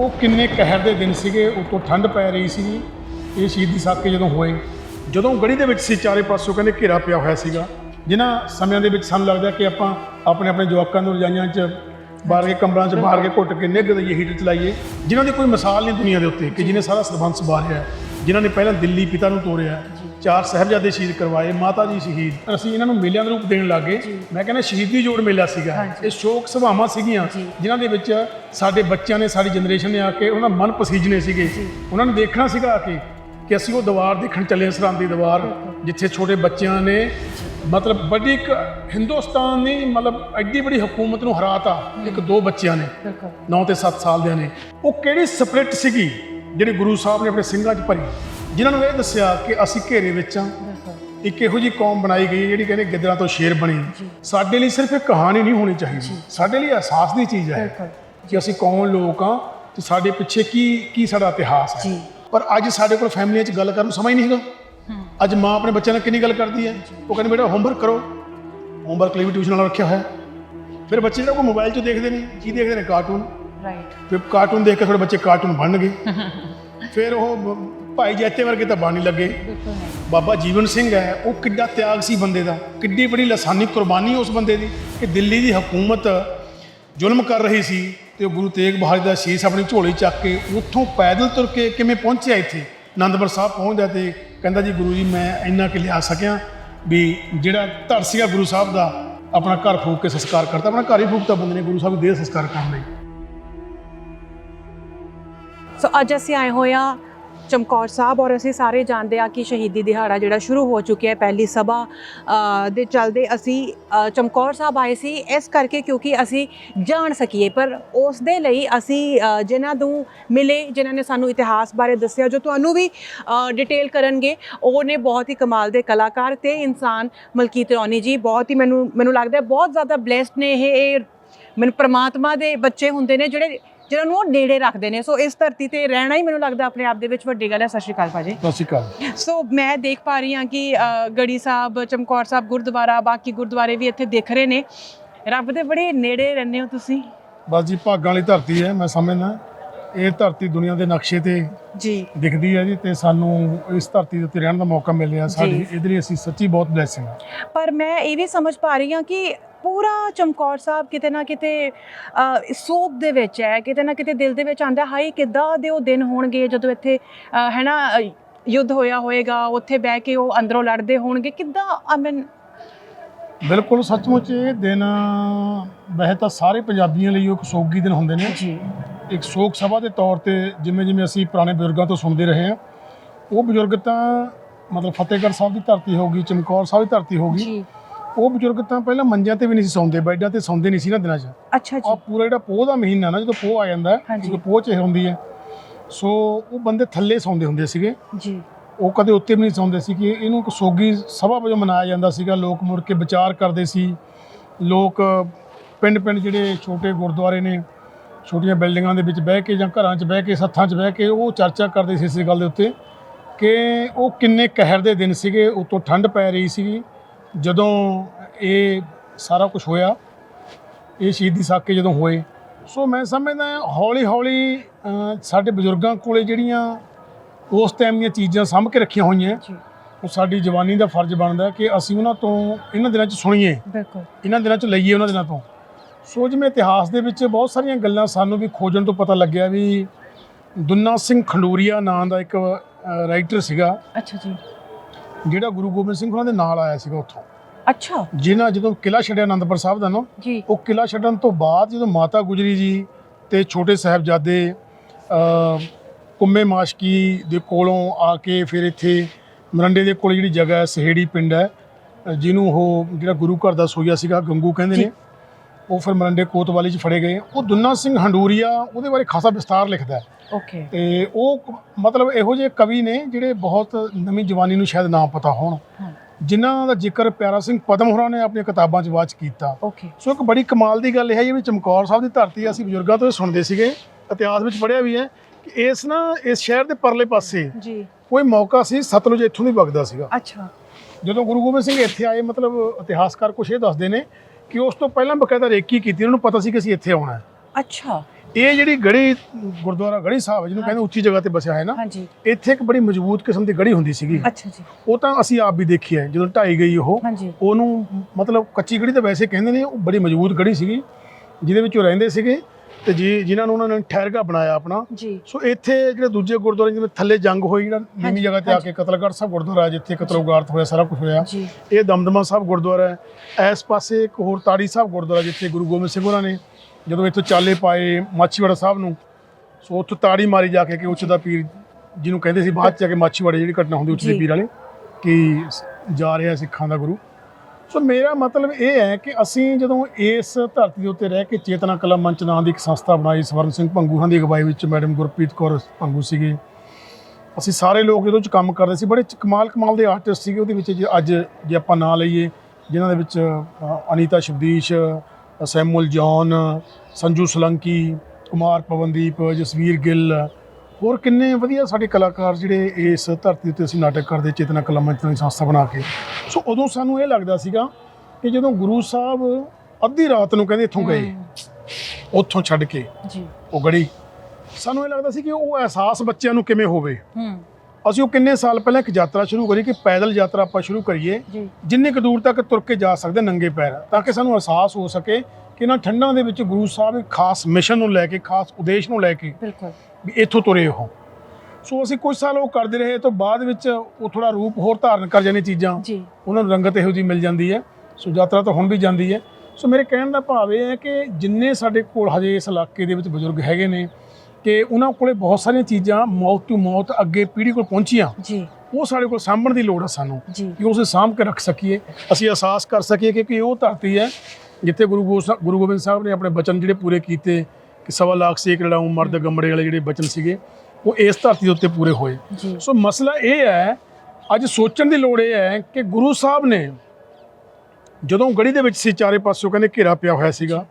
ਉਹ ਕਿੰਨੇ ਕਹਿਰ ਦੇ ਦਿਨ ਸੀਗੇ, ਉਤੋਂ ਠੰਡ ਪੈ ਰਹੀ ਸੀ। ਇਹ ਸ਼ਹੀਦੀ ਸਾਕੇ ਜਦੋਂ ਹੋਏ, ਜਦੋਂ ਗੜੀ ਦੇ ਵਿੱਚ ਸੀ, ਚਾਰੇ ਪਾਸੋਂ ਕਹਿੰਦੇ ਘੇਰਾ ਪਿਆ ਹੋਇਆ ਸੀਗਾ। ਜਿਨ੍ਹਾਂ ਸਮਿਆਂ ਦੇ ਵਿੱਚ ਸਾਨੂੰ ਲੱਗਦਾ ਕਿ ਆਪਾਂ ਆਪਣੇ ਆਪਣੇ ਜਵਾਕਾਂ ਨੂੰ ਰਜਾਈਆਂ 'ਚ ਬਾਹਰ ਕੇ ਕਮਰਾਂ 'ਚ ਬਾਹਰ ਕੇ ਘੁੱਟ ਕੇ ਨਿੱਘ ਦਈਏ ਹੀਟਰ ਚਲਾਈਏ, ਜਿਨ੍ਹਾਂ ਦੀ ਕੋਈ ਮਿਸਾਲ ਨਹੀਂ ਦੁਨੀਆ ਦੇ ਉੱਤੇ, ਕਿ ਜਿਹਨੇ ਸਾਰਾ ਸਰਬੰਸ ਬਾਰਿਆ ਜਿਨ੍ਹਾਂ ਨੇ ਪਹਿਲਾਂ ਦਿੱਲੀ ਪਿਤਾ ਨੂੰ ਤੋੜਿਆ ਚਾਰ ਸਾਹਿਬਜ਼ਾਦੇ ਸ਼ਹੀਦ ਕਰਵਾਏ ਮਾਤਾ ਜੀ ਸ਼ਹੀਦ। ਅਸੀਂ ਇਹਨਾਂ ਨੂੰ ਮੇਲਿਆਂ ਦਾ ਰੂਪ ਦੇਣ ਲੱਗੇ। ਮੈਂ ਕਹਿੰਦਾ ਸ਼ਹੀਦੀ ਜੋੜ ਮੇਲਾ ਸੀਗਾ। ਇਹ ਸ਼ੋਕ ਸਭਾਵਾਂ ਸੀਗੀਆਂ ਜਿਨ੍ਹਾਂ ਦੇ ਵਿੱਚ ਸਾਡੇ ਬੱਚਿਆਂ ਨੇ ਸਾਡੀ ਜਨਰੇਸ਼ਨ ਨੇ ਆ ਕੇ ਉਹਨਾਂ ਦਾ ਮਨ ਪਸੀਜਨੇ ਸੀਗੇ। ਉਹਨਾਂ ਨੇ ਦੇਖਣਾ ਸੀਗਾ ਆ ਕੇ ਕਿ ਅਸੀਂ ਉਹ ਦੀਵਾਰ ਦੇਖਣ ਚੱਲੇ ਹਾਂ ਸਰਹੰਦ ਦੀ ਦੀਵਾਰ ਜਿੱਥੇ ਛੋਟੇ ਬੱਚਿਆਂ ਨੇ ਮਤਲਬ ਵੱਡੀ ਇੱਕ ਹਿੰਦੁਸਤਾਨ ਨੇ ਮਤਲਬ ਐਡੀ ਬੜੀ ਹਕੂਮਤ ਨੂੰ ਹਰਾਤਾ ਇੱਕ ਦੋ ਬੱਚਿਆਂ ਨੇ 9 ਤੇ 7 ਸਾਲ ਦੇ ਨੇ। ਉਹ ਕਿਹੜੀ ਸਪਿਰਿਟ ਸੀਗੀ? ਜਿਹੜੀ ਗੁਰੂ ਸਾਹਿਬ ਨੇ ਆਪਣੇ ਸਿੰਘਾਂ 'ਚ ਭਰੀ ਜਿਨ੍ਹਾਂ ਨੂੰ ਇਹ ਦੱਸਿਆ ਕਿ ਅਸੀਂ ਘੇਰੇ ਵਿੱਚ ਆ ਇੱਕ ਇਹੋ ਜੀ ਕੌਮ ਬਣਾਈ ਗਈ ਹੈ ਜਿਹੜੀ ਕਹਿੰਦੇ ਗਿੱਦੜਾਂ ਤੋਂ ਸ਼ੇਰ ਬਣੀ। ਸਾਡੇ ਲਈ ਸਿਰਫ ਇੱਕ ਕਹਾਣੀ ਨਹੀਂ ਹੋਣੀ ਚਾਹੀਦੀ। ਸਾਡੇ ਲਈ ਅਹਿਸਾਸ ਦੀ ਚੀਜ਼ ਹੈ ਕਿ ਅਸੀਂ ਕੌਣ ਲੋਕ ਆ ਤੇ ਸਾਡੇ ਪਿੱਛੇ ਕੀ ਕੀ ਸਾਡਾ ਇਤਿਹਾਸ ਹੈ। ਪਰ ਅੱਜ ਸਾਡੇ ਕੋਲ ਫੈਮਲੀਆਂ 'ਚ ਗੱਲ ਕਰਨ ਨੂੰ ਸਮਾਂ ਹੀ ਨਹੀਂ ਹੈਗਾ। ਅੱਜ ਮਾਂ ਆਪਣੇ ਬੱਚਿਆਂ ਨਾਲ ਕਿੰਨੀ ਗੱਲ ਕਰਦੀ ਹੈ? ਉਹ ਕਹਿੰਦੇ ਬੇਟਾ ਹੋਮਵਰਕ ਕਰੋ। ਹੋਮਵਰਕ ਲਈ ਵੀ ਟਿਊਸ਼ਨ ਵਾਲਾ ਰੱਖਿਆ ਹੋਇਆ ਫਿਰ ਬੱਚੇ ਜਿਹੜਾ ਕੋਈ ਮੋਬਾਈਲ 'ਚ ਦੇਖਦੇ ਨੇ ਕੀ ਦੇਖਦੇ ਨੇ? ਕਾਰਟੂਨ ਰਾਈਟ ਫਿਰ ਕਾਰਟੂਨ ਦੇਖ ਕੇ ਥੋੜੇ ਬੱਚੇ ਕਾਰਟੂਨ ਬਣਨਗੇ। ਫਿਰ ਉਹ ਭਾਈ ਜੈਤੇ ਵਰਗੇ ਤਾਂ ਬਣ ਲੱਗੇ। ਬਾਬਾ ਜੀਵਨ ਸਿੰਘ ਹੈ ਉਹ ਕਿੱਡਾ ਤਿਆਗ ਸੀ ਬੰਦੇ ਦਾ। ਕਿੱਡੀ ਬੜੀ ਲਸਾਨੀ ਕੁਰਬਾਨੀ ਉਸ ਬੰਦੇ ਦੀ ਕਿ ਦਿੱਲੀ ਦੀ ਹਕੂਮਤ ਜ਼ੁਲਮ ਕਰ ਰਹੀ ਸੀ ਤੇ ਉਹ ਗੁਰੂ ਤੇਗ ਬਹਾਦਰ ਦਾ ਸ਼ੀਸ਼ ਆਪਣੀ ਝੋਲੀ ਚੱਕ ਕੇ ਉੱਥੋਂ ਪੈਦਲ ਤੁਰ ਕੇ ਕਿਵੇਂ ਪਹੁੰਚਿਆ ਇੱਥੇ? ਆਨੰਦਪੁਰ ਸਾਹਿਬ ਪਹੁੰਚਦਾ ਤੇ ਕਹਿੰਦਾ ਜੀ ਗੁਰੂ ਜੀ ਮੈਂ ਇੰਨਾ ਕਿ ਲਿਆ ਸਕਿਆ ਵੀ ਜਿਹੜਾ ਧੜ ਸੀਗਾ ਗੁਰੂ ਸਾਹਿਬ ਦਾ ਆਪਣਾ ਘਰ ਫੂਕ ਕੇ ਸੰਸਕਾਰ ਕਰਤਾ। ਆਪਣਾ ਘਰ ਹੀ ਫੂਕਤਾ ਬੰਦੇ ਨੇ ਗੁਰੂ ਸਾਹਿਬ ਦੀ ਸੰਸਕਾਰ ਕਰਨ ਲਈ। ਸੋ ਅੱਜ ਅਸੀਂ ਆਏ ਹੋਏ ਆ ਚਮਕੌਰ ਸਾਹਿਬ ਔਰ ਅਸੀਂ ਸਾਰੇ ਜਾਣਦੇ ਆ ਕਿ ਸ਼ਹੀਦੀ ਦਿਹਾੜਾ ਜਿਹੜਾ ਸ਼ੁਰੂ ਹੋ ਚੁੱਕਿਆ ਹੈ ਪਹਿਲੀ ਸਭਾ ਦੇ ਚੱਲਦੇ ਅਸੀਂ ਚਮਕੌਰ ਸਾਹਿਬ ਆਏ ਸੀ। ਇਸ ਕਰਕੇ ਕਿਉਂਕਿ ਅਸੀਂ ਜਾਣ ਸਕੀਏ ਪਰ ਉਸ ਦੇ ਲਈ ਅਸੀਂ ਅ, ਜਿਨ੍ਹਾਂ ਨੂੰ ਮਿਲੇ ਜਿਨ੍ਹਾਂ ਨੇ ਸਾਨੂੰ ਇਤਿਹਾਸ ਬਾਰੇ ਦੱਸਿਆ ਜੋ ਤੁਹਾਨੂੰ ਵੀ ਡਿਟੇਲ ਕਰਨਗੇ ਉਹ ਨੇ ਬਹੁਤ ਹੀ ਕਮਾਲ ਦੇ ਕਲਾਕਾਰ ਤੇ ਇਨਸਾਨ ਮਲਕੀਤ ਰੌਣੀ ਜੀ। ਬਹੁਤ ਹੀ ਮੈਨੂੰ ਮੈਨੂੰ ਲੱਗਦਾ ਬਹੁਤ ਜ਼ਿਆਦਾ ਬlesed ਨੇ ਇਹ ਇਹ ਮੈਨੂੰ ਪ੍ਰਮਾਤਮਾ ਦੇ ਬੱਚੇ ਹੁੰਦੇ ਨੇ ਜਿਹੜੇ ਜਿਹਨਾਂ ਨੂੰ ਉਹ ਨੇੜੇ ਰੱਖਦੇ ਨੇ। ਸੋ ਇਸ ਧਰਤੀ ਤੇ ਰਹਿਣਾ ਹੀ ਮੈਨੂੰ ਲੱਗਦਾ ਆਪਣੇ ਆਪ ਦੇ ਵਿੱਚ ਵੱਡੀ ਗੱਲ ਹੈ। ਸਤਿ ਸ਼੍ਰੀ ਅਕਾਲ ਭਾਜੀ। ਸਤਿ ਸ਼੍ਰੀ ਅਕਾਲ। ਸੋ ਮੈਂ ਦੇਖ ਪਾ ਰਹੀ ਹਾਂ ਕਿ ਗੜੀ ਸਾਹਿਬ ਚਮਕੌਰ ਸਾਹਿਬ ਗੁਰਦੁਆਰਾ ਬਾਕੀ ਗੁਰਦੁਆਰੇ ਵੀ ਇੱਥੇ ਦਿਖ ਰਹੇ ਨੇ। ਰੱਬ ਦੇ ਬੜੇ ਨੇੜੇ ਰਹਿੰਦੇ ਹੋ ਤੁਸੀਂ। ਬਸ ਜੀ ਭਾਗਾਂ ਵਾਲੀ ਧਰਤੀ ਹੈ ਮੈਂ ਸਮਝਦਾ। ਇਹ ਧਰਤੀ ਦੁਨੀਆ ਦੇ ਨਕਸ਼ੇ ਤੇ ਜੀ। ਦਿਖਦੀ ਹੈ ਜੀ ਤੇ ਸਾਨੂੰ ਇਸ ਧਰਤੀ ਦੇ ਉੱਤੇ ਰਹਿਣ ਦਾ ਮੌਕਾ ਮਿਲ ਰਿਹਾ ਸਾਡੀ ਇਹਦੇ ਲਈ ਅਸੀਂ ਸੱਚੀ ਬਹੁਤ ਬਲੇਸਿੰਗ ਹਾਂ। ਪਰ ਮੈਂ ਇਹ ਵੀ ਸਮਝ ਪਾ ਰਹੀ ਹਾਂ ਕਿ ਪੂਰਾ ਚਮਕੌਰ ਸਾਹਿਬ ਕਿਤੇ ਨਾ ਕਿਤੇ ਸੋਗ ਦੇ ਵਿੱਚ ਹੈ ਕਿਤੇ ਨਾ ਕਿਤੇ ਦਿਲ ਦੇ ਵਿੱਚ ਆਂਦਾ ਹਾਈ ਕਿੱਦਾਂ ਦੇ ਉਹ ਦਿਨ ਹੋਣਗੇ ਜਦੋਂ ਇੱਥੇ ਅ, ਹੈ ਨਾ ਅ, ਯੁੱਧ ਹੋਇਆ ਹੋਏਗਾ ਉੱਥੇ ਬਹਿ ਕੇ ਉਹ ਅੰਦਰੋਂ ਲੜਦੇ ਹੋਣਗੇ ਕਿੱਦਾਂ ਆਈ ਮੀਨ ਬਿਲਕੁਲ ਸੱਚਮੁੱਚ ਇਹ ਦਿਨ ਵੈਸੇ ਤਾਂ ਸਾਰੇ ਪੰਜਾਬੀਆਂ ਲਈ ਇੱਕ ਸੋਗੀ ਦਿਨ ਹੁੰਦੇ ਨੇ। ਜੀ। ਇੱਕ ਸ਼ੋਕ ਸਭਾ ਦੇ ਤੌਰ ਤੇ ਜਿਵੇਂ ਜਿਵੇਂ ਅਸੀਂ ਪੁਰਾਣੇ ਬਜ਼ੁਰਗਾਂ ਤੋਂ ਸੁਣਦੇ ਰਹੇ ਹਾਂ ਉਹ ਬਜ਼ੁਰਗ ਤਾਂ ਮਤਲਬ ਫਤਿਹਗੜ੍ਹ ਸਾਹਿਬ ਦੀ ਧਰਤੀ ਹੋਗੀ ਚਮਕੌਰ ਸਾਹਿਬ ਦੀ ਧਰਤੀ ਹੋਗੀ ਜੀ। ਉਹ ਬਜ਼ੁਰਗ ਤਾਂ ਪਹਿਲਾਂ ਮੰਜਿਆਂ ਤੇ ਵੀ ਨਹੀਂ ਸੀ ਸੌਂਦੇ ਬੈੱਡਾਂ ਤੇ ਸੌਂਦੇ ਨਹੀਂ ਸੀ ਨਾ ਦਿਨਾਂ 'ਚ। ਅੱਛਾ ਆ ਜੀ ਪੂਰਾ ਜਿਹੜਾ ਪੋਹ ਦਾ ਮਹੀਨਾ ਨਾ ਜਦੋਂ ਪੋਹ ਆ ਜਾਂਦਾ ਹੈ ਹਾਂਜੀ। ਜਦੋਂ ਪੋਹ ਚ ਹੁੰਦੀ ਹੈ। ਸੋ ਉਹ ਬੰਦੇ ਥੱਲੇ ਸੌਂਦੇ ਹੁੰਦੇ ਸੀਗੇ। ਜੀ। ਉਹ ਕਦੇ ਉੱਤੇ ਵੀ ਨਹੀਂ ਸੌਂਦੇ ਸੀ ਕਿ ਇਹਨੂੰ ਇੱਕ ਸੋਗੀ ਸਭਾ ਵਜੋਂ ਮਨਾਇਆ ਜਾਂਦਾ ਸੀਗਾ। ਲੋਕ ਮੁੜ ਕੇ ਵਿਚਾਰ ਕਰਦੇ ਸੀ। ਲੋਕ ਪਿੰਡ ਪਿੰਡ ਜਿਹੜੇ ਛੋਟੇ ਗੁਰਦੁਆਰੇ ਨੇ ਛੋਟੀਆਂ ਬਿਲਡਿੰਗਾਂ ਦੇ ਵਿੱਚ ਬਹਿ ਕੇ ਜਾਂ ਘਰਾਂ 'ਚ ਬਹਿ ਕੇ ਸੱਥਾਂ 'ਚ ਬਹਿ ਕੇ ਉਹ ਚਰਚਾ ਕਰਦੇ ਸੀ ਇਸ ਗੱਲ ਦੇ ਉੱਤੇ ਕਿ ਉਹ ਕਿੰਨੇ ਕਹਿਰ ਦੇ ਦਿਨ ਸੀਗੇ ਉਤੋਂ ਠੰਡ ਪੈ ਰਹੀ ਸੀ ਜਦੋਂ ਇਹ ਸਾਰਾ ਕੁਝ ਹੋਇਆ ਇਹ ਸ਼ਹੀਦੀ ਸਾਕੇ ਜਦੋਂ ਹੋਏ ਸੋ ਮੈਂ ਸਮਝਦਾ ਹੌਲੀ ਹੌਲੀ ਸਾਡੇ ਬਜ਼ੁਰਗਾਂ ਕੋਲੇ ਜਿਹੜੀਆਂ ਉਸ ਟਾਈਮ ਦੀਆਂ ਚੀਜ਼ਾਂ ਸਾਂਭ ਕੇ ਰੱਖੀਆਂ ਹੋਈਆਂ ਉਹ ਸਾਡੀ ਜਵਾਨੀ ਦਾ ਫਰਜ਼ ਬਣਦਾ ਕਿ ਅਸੀਂ ਉਹਨਾਂ ਤੋਂ ਇਹਨਾਂ ਦਿਨਾਂ 'ਚ ਸੁਣੀਏ ਬਿਲਕੁਲ। ਇਹਨਾਂ ਦਿਨਾਂ 'ਚ ਲਈਏ ਉਹਨਾਂ ਦਿਨਾਂ ਤੋਂ। ਸੋ ਜਿਵੇਂ ਇਤਿਹਾਸ ਦੇ ਵਿੱਚ ਬਹੁਤ ਸਾਰੀਆਂ ਗੱਲਾਂ ਸਾਨੂੰ ਵੀ ਖੋਜਣ ਤੋਂ ਪਤਾ ਲੱਗਿਆ ਵੀ ਦੁੰਨਾ ਸਿੰਘ ਖੰਡੂਰੀਆ ਨਾਂ ਦਾ ਇੱਕ ਰਾਈਟਰ ਸੀਗਾ। ਅੱਛਾ ਜੀ। ਜਿਹੜਾ ਗੁਰੂ ਗੋਬਿੰਦ ਸਿੰਘ ਉਹਨਾਂ ਦੇ ਨਾਲ ਆਇਆ ਸੀਗਾ ਉੱਥੋਂ। ਅੱਛਾ। ਜਿਨ੍ਹਾਂ ਜਦੋਂ ਕਿਲਾ ਛੱਡਿਆ ਆਨੰਦਪੁਰ ਸਾਹਿਬ ਦਾ ਨਾ ਜੀ। ਉਹ ਕਿਲਾ ਛੱਡਣ ਤੋਂ ਬਾਅਦ ਜਦੋਂ ਮਾਤਾ ਗੁਜਰੀ ਜੀ ਤੇ ਛੋਟੇ ਸਾਹਿਬਜ਼ਾਦੇ ਅ ਕੁੰਮੇ ਮਾਸ਼ਕੀ ਦੇ ਕੋਲੋਂ ਆ ਕੇ ਫਿਰ ਇੱਥੇ ਮਰੰਡੇ ਦੇ ਕੋਲ ਜਿਹੜੀ ਜਗ੍ਹਾ ਹੈ ਸਹੇੜੀ ਪਿੰਡ ਹੈ ਜਿਹਨੂੰ ਉਹ ਜਿਹੜਾ ਗੁਰੂ ਘਰ ਦਾ ਸੋਈਆ ਸੀਗਾ ਗੰਗੂ ਕਹਿੰਦੇ ਨੇ ਉਹ ਫਿਰ ਮਰੰਡੇ ਕੋਤਵਾਲੀ 'ਚ ਫੜੇ ਗਏ। ਉਹ ਦੁੰਨਾ ਸਿੰਘ ਹੰਡੂਰੀਆ ਉਹਦੇ ਬਾਰੇ ਖਾਸਾ ਵਿਸਤਾਰ ਲਿਖਦਾ ਹੈ। ਓਕੇ ਤੇ ਉਹ ਮਤਲਬ ਇਹੋ ਜਿਹੇ ਕਵੀ ਨੇ ਜਿਹੜੇ ਬਹੁਤ ਨਵੀਂ ਜਵਾਨੀ ਨੂੰ ਸ਼ਾਇਦ ਨਾ ਪਤਾ ਹੋਣ। ਜਿਨ੍ਹਾਂ ਦਾ ਜ਼ਿਕਰ ਪਿਆਰਾ ਸਿੰਘ ਪਦਮ ਹੋਰਾਂ ਨੇ ਆਪਣੀਆਂ ਕਿਤਾਬਾਂ 'ਚ ਬਾਅਦ ਕੀਤਾ। ਓਕੇ ਸੋ ਇੱਕ ਬੜੀ ਕਮਾਲ ਦੀ ਗੱਲ ਇਹ ਹੈ ਵੀ ਚਮਕੌਰ ਸਾਹਿਬ ਦੀ ਧਰਤੀ ਅਸੀਂ ਬਜ਼ੁਰਗਾਂ ਤੋਂ ਸੁਣਦੇ ਸੀਗੇ ਇਤਿਹਾਸ ਵਿੱਚ ਪੜ੍ਹਿਆ ਵੀ ਹੈ ਕਿ ਇਸ ਨਾ ਇਸ ਸ਼ਹਿਰ ਦੇ ਪਰਲੇ ਪਾਸੇ ਜੀ। ਕੋਈ ਮੌਕਾ ਸੀ ਸਤਲੁਜ ਇੱਥੋਂ ਦੀ ਵਗਦਾ ਸੀਗਾ। ਅੱਛਾ। ਜਦੋਂ ਗੁਰੂ ਗੋਬਿੰਦ ਸਿੰਘ ਇੱਥੇ ਆਏ ਮਤਲਬ ਇਤਿਹਾਸਕਾਰ ਕੁਛ ਇਹ ਦੱਸਦੇ ਨੇ ਕਿ ਉਸ ਤੋਂ ਪਹਿਲਾਂ ਬਕਾਇਦਾ ਰੇਕੀ ਕੀਤੀ ਉਹਨਾਂ ਨੂੰ ਪਤਾ ਸੀ ਕਿ ਅਸੀਂ ਇੱਥੇ ਆਉਣਾ ਹੈ। ਅੱਛਾ। ਇਹ ਜਿਹੜੀ ਗੜੀ ਗੁਰਦੁਆਰਾ ਗੜੀ ਸਾਹਿਬ ਜਿਹਨੂੰ ਕਹਿੰਦੇ ਉੱਚੀ ਜਗ੍ਹਾ ਤੇ ਬਸਿਆ ਹੈ ਨਾ ਹਾਂਜੀ। ਇੱਥੇ ਇੱਕ ਬੜੀ ਮਜ਼ਬੂਤ ਕਿਸਮ ਦੀ ਗੜੀ ਹੁੰਦੀ ਸੀਗੀ। ਅੱਛਾ ਜੀ। ਉਹ ਤਾਂ ਅਸੀਂ ਆਪ ਵੀ ਦੇਖੀ ਹੈ ਜਦੋਂ ਢਾਈ ਗਈ ਉਹ ਉਹਨੂੰ ਮਤਲਬ ਕੱਚੀ ਗੜੀ ਤਾਂ ਵੈਸੇ ਕਹਿੰਦੇ ਨੇ ਉਹ ਬੜੀ ਮਜ਼ਬੂਤ ਗੜੀ ਸੀਗੀ ਜਿਹਦੇ ਵਿੱਚ ਉਹ ਰਹਿੰਦੇ ਸੀਗੇ। ਤੇ ਜੀ ਜਿਨ੍ਹਾਂ ਨੂੰ ਉਹਨਾਂ ਨੇ ਠਹਿਰਗਾ ਬਣਾਇਆ ਆਪਣਾ ਜੀ। ਸੋ ਇੱਥੇ ਜਿਹੜੇ ਦੂਜੇ ਗੁਰਦੁਆਰੇ ਜਿਵੇਂ ਥੱਲੇ ਜੰਗ ਹੋਈ ਜਿਹੜਾ ਨੀਵੀਂ ਜਗ੍ਹਾ ਤੇ ਆ ਕੇ ਕਤਲਗੜ੍ਹ ਸਾਹਿਬ ਗੁਰਦੁਆਰਾ ਜਿੱਥੇ ਕਤਲੋਗਾਰਤ ਹੋਇਆ ਸਾਰਾ ਕੁਝ ਹੋਇਆ। ਇਹ ਦਮਦਮਾ ਸਾਹਿਬ ਗੁਰਦੁਆਰਾ ਹੈ। ਇਸ ਪਾਸੇ ਇੱਕ ਹੋਰ ਤਾੜੀ ਸਾਹਿਬ ਗੁਰਦੁਆਰਾ ਜਿੱਥੇ ਗੁਰੂ ਗੋਬਿੰਦ ਸਿੰਘ ਉਹਨਾਂ ਨੇ ਜਦੋਂ ਇੱਥੋਂ ਚਾਲੇ ਪਾਏ ਮਾਛੀਵਾੜਾ ਸਾਹਿਬ ਨੂੰ ਸੋ ਉੱਥੋਂ ਤਾੜੀ ਮਾਰੀ ਜਾ ਕੇ ਕਿ ਉੱਚ ਦਾ ਪੀਰ ਜਿਹਨੂੰ ਕਹਿੰਦੇ ਸੀ ਬਾਅਦ ਚ ਜਾ ਕੇ ਮਾਛੀਵਾੜੇ ਜਿਹੜੀ ਘਟਨਾ ਹੁੰਦੀ ਉੱਚ ਦੇ। ਪੀਰ ਵਾਲੇ ਕਿ ਜਾ ਰਿਹਾ ਸਿੱਖਾਂ ਦਾ ਗੁਰੂ। ਸੋ ਮੇਰਾ ਮਤਲਬ ਇਹ ਹੈ ਕਿ ਅਸੀਂ ਜਦੋਂ ਇਸ ਧਰਤੀ ਦੇ ਉੱਤੇ ਰਹਿ ਕੇ ਚੇਤਨਾ ਕਲਾ ਮੰਚ ਨਾਂ ਦੀ ਇੱਕ ਸੰਸਥਾ ਬਣਾਈ ਸਵਰਨ ਸਿੰਘ ਭੰਗੂਹਾਂ ਦੀ ਅਗਵਾਈ ਵਿੱਚ ਮੈਡਮ ਗੁਰਪ੍ਰੀਤ ਕੌਰ ਭੰਗੂ ਸੀਗੇ। ਅਸੀਂ ਸਾਰੇ ਲੋਕ ਇਹਦੇ ਚ ਕੰਮ ਕਰਦੇ ਸੀ ਬੜੇ ਕਮਾਲ ਕਮਾਲ ਦੇ ਆਰਟਿਸਟ ਸੀਗੇ ਉਹਦੇ ਵਿੱਚ ਜੇ ਅੱਜ ਜੇ ਆਪਾਂ ਨਾਂ ਲਈਏ ਜਿਨ੍ਹਾਂ ਦੇ ਵਿੱਚ ਅਨੀਤਾ ਸ਼ਬਦੀਸ਼ ਅ, ਸੈਮੂਅਲ ਜੌਨ ਸੰਜੂ ਸਲੰਕੀ ਕੁਮਾਰ ਪਵਨਦੀਪ ਜਸਵੀਰ ਗਿੱਲ ਹੋਰ ਕਿੰਨੇ ਵਧੀਆ ਸਾਡੇ ਕਲਾਕਾਰ ਜਿਹੜੇ ਇਸ ਧਰਤੀ ਉੱਤੇ ਅਸੀਂ ਨਾਟਕ ਕਰਦੇ ਚੇਤਨਾ ਕਲਾ ਮੰਚ ਦੀ ਸੰਸਥਾ ਬਣਾ ਕੇ। ਸੋ ਉਦੋਂ ਸਾਨੂੰ ਇਹ ਲੱਗਦਾ ਸੀਗਾ ਕਿ ਜਦੋਂ ਗੁਰੂ ਸਾਹਿਬ ਅੱਧੀ ਰਾਤ ਨੂੰ ਕਹਿੰਦੇ ਇੱਥੋਂ ਗਏ ਉੱਥੋਂ ਛੱਡ ਕੇ ਜੀ। ਉਹ ਗੜੀ ਸਾਨੂੰ ਇਹ ਲੱਗਦਾ ਸੀ ਕਿ ਉਹ ਅਹਿਸਾਸ ਬੱਚਿਆਂ ਨੂੰ ਕਿਵੇਂ ਹੋਵੇ। ਹੂੰ। ਅਸੀਂ ਉਹ ਕਿੰਨੇ ਸਾਲ ਪਹਿਲਾਂ ਇੱਕ ਯਾਤਰਾ ਸ਼ੁਰੂ ਕਰੀ ਕਿ ਪੈਦਲ ਯਾਤਰਾ ਆਪਾਂ ਸ਼ੁਰੂ ਕਰੀਏ ਜੀ। ਜਿੰਨੇ ਕੁ ਦੂਰ ਤੱਕ ਤੁਰ ਕੇ ਜਾ ਸਕਦੇ ਨੰਗੇ ਪੈਰ ਤਾਂ ਕਿ ਸਾਨੂੰ ਅਹਿਸਾਸ ਹੋ ਸਕੇ ਕਿ ਇਹਨਾਂ ਠੰਡਾਂ ਦੇ ਵਿੱਚ ਗੁਰੂ ਸਾਹਿਬ ਇੱਕ ਖਾਸ ਮਿਸ਼ਨ ਨੂੰ ਲੈ ਕੇ ਖਾਸ ਉਦੇਸ਼ ਨੂੰ ਲੈ ਕੇ ਬਿਲਕੁਲ। ਵੀ ਇੱਥੋਂ ਤੁਰੇ ਹੋ ਸੋ ਅਸੀਂ ਕੁਝ ਸਾਲ ਉਹ ਕਰਦੇ ਰਹੇ ਤੋਂ ਬਾਅਦ ਵਿੱਚ ਉਹ ਥੋੜਾ ਰੂਪ ਹੋਰ ਧਾਰਨ ਕਰ ਜਾਂਦੇ ਚੀਜ਼ਾਂ ਜੀ। ਉਹਨਾਂ ਨੂੰ ਰੰਗਤ ਇਹੋ ਜਿਹੀ ਮਿਲ ਜਾਂਦੀ ਹੈ। ਸੋ ਯਾਤਰਾ ਤਾਂ ਹੁਣ ਵੀ ਜਾਂਦੀ ਹੈ। ਸੋ ਮੇਰੇ ਕਹਿਣ ਦਾ ਭਾਵ ਇਹ ਹੈ ਕਿ ਜਿੰਨੇ ਸਾਡੇ ਕੋਲ ਹਜੇ ਇਸ ਇਲਾਕੇ ਦੇ ਵਿੱਚ ਬਜ਼ੁਰਗ ਹੈਗੇ ਨੇ ਕਿ ਉਹਨਾਂ ਕੋਲੇ ਬਹੁਤ ਸਾਰੀਆਂ ਚੀਜ਼ਾਂ ਮੌਤ ਤੋਂ ਮੌਤ ਅੱਗੇ ਪੀੜ੍ਹੀ ਕੋਲ ਪਹੁੰਚੀਆਂ। ਜੀ। ਉਹ ਸਾਡੇ ਕੋਲ ਸਾਂਭਣ ਦੀ ਲੋੜ ਹੈ ਸਾਨੂੰ ਕਿ ਉਸੇ ਸਾਂਭ ਕੇ ਰੱਖ ਸਕੀਏ। ਅਸੀਂ ਅਹਿਸਾਸ ਕਰ ਸਕੀਏ ਕਿ ਕਿ ਉਹ ਧਰਤੀ ਹੈ ਜਿੱਥੇ ਗੁਰੂ ਗੁਰੂ ਗੋਬਿੰਦ ਸਾਹਿਬ ਨੇ ਆਪਣੇ ਬਚਨ ਜਿਹੜੇ ਪੂਰੇ ਕੀਤੇ ਕਿ ਸਵਾ ਲੱਖ ਸੇਕ ਲੜਾਉ ਮਰਦ ਗੰਮੜੇ ਵਾਲੇ ਜਿਹੜੇ ਬਚਨ ਸੀਗੇ ਉਹ ਇਸ ਧਰਤੀ ਦੇ ਉੱਤੇ ਪੂਰੇ ਹੋਏ। ਸੋ ਮਸਲਾ ਇਹ ਹੈ ਅੱਜ ਸੋਚਣ ਦੀ ਲੋੜ ਇਹ ਹੈ ਕਿ ਗੁਰੂ ਸਾਹਿਬ ਨੇ ਜਦੋਂ ਗੜੀ ਦੇ ਵਿੱਚ ਸੀ ਚਾਰੇ ਪਾਸਿਓਂ ਕਹਿੰਦੇ ਘੇਰਾ ਪਿਆ ਹੋਇਆ ਸੀਗਾ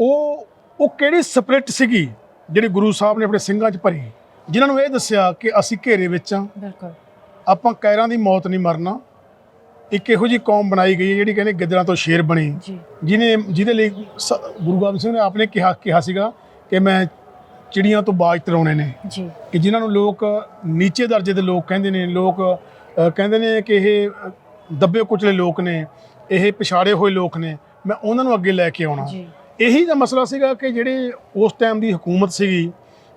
ਉਹ ਉਹ ਕਿਹੜੀ ਸਪਿਰਿਟ ਸੀਗੀ? ਜਿਹੜੀ ਗੁਰੂ ਸਾਹਿਬ ਨੇ ਆਪਣੇ ਸਿੰਘਾਂ 'ਚ ਭਰੀ ਜਿਨ੍ਹਾਂ ਨੂੰ ਇਹ ਦੱਸਿਆ ਕਿ ਅਸੀਂ ਘੇਰੇ ਵਿੱਚ ਆ। ਬਿਲਕੁਲ। ਆਪਾਂ ਕੈਰਾਂ ਦੀ ਮੌਤ ਨਹੀਂ ਮਰਨਾ। ਇੱਕ ਇਹੋ ਜੀ ਕੌਮ ਬਣਾਈ ਗਈ ਹੈ ਜਿਹੜੀ ਕਹਿੰਦੇ ਗਿੱਦੜਾਂ ਤੋਂ ਸ਼ੇਰ ਬਣੀ। ਜੀ। ਜਿਹਨੇ ਜਿਹਦੇ ਲਈ ਸ- ਗੁਰੂ ਗੋਬਿੰਦ ਸਿੰਘ ਨੇ ਆਪਨੇ ਕਿਹਾ ਕਿਹਾ ਸੀਗਾ ਕਿ ਮੈਂ ਚਿੜੀਆਂ ਤੋਂ ਬਾਜ ਤਰਾਉਣੇ ਨੇ। ਜੀ। ਕਿ ਜਿਨ੍ਹਾਂ ਨੂੰ ਲੋਕ ਨੀਚੇ ਦਰਜੇ ਦੇ ਲੋਕ ਕਹਿੰਦੇ ਨੇ ਲੋਕ ਅ, ਕਹਿੰਦੇ ਨੇ ਕਿ ਇਹ ਅ, ਦੱਬੇ ਕੁਚਲੇ ਲੋਕ ਨੇ ਇਹ ਪਿਛਾੜੇ ਹੋਏ ਲੋਕ ਨੇ ਮੈਂ ਉਹਨਾਂ ਨੂੰ ਅੱਗੇ ਲੈ ਕੇ ਆਉਣਾ। ਜੀ। ਇਹੀ ਤਾਂ ਮਸਲਾ ਸੀਗਾ ਕਿ ਜਿਹੜੇ ਉਸ ਟਾਈਮ ਦੀ ਹਕੂਮਤ ਸੀਗੀ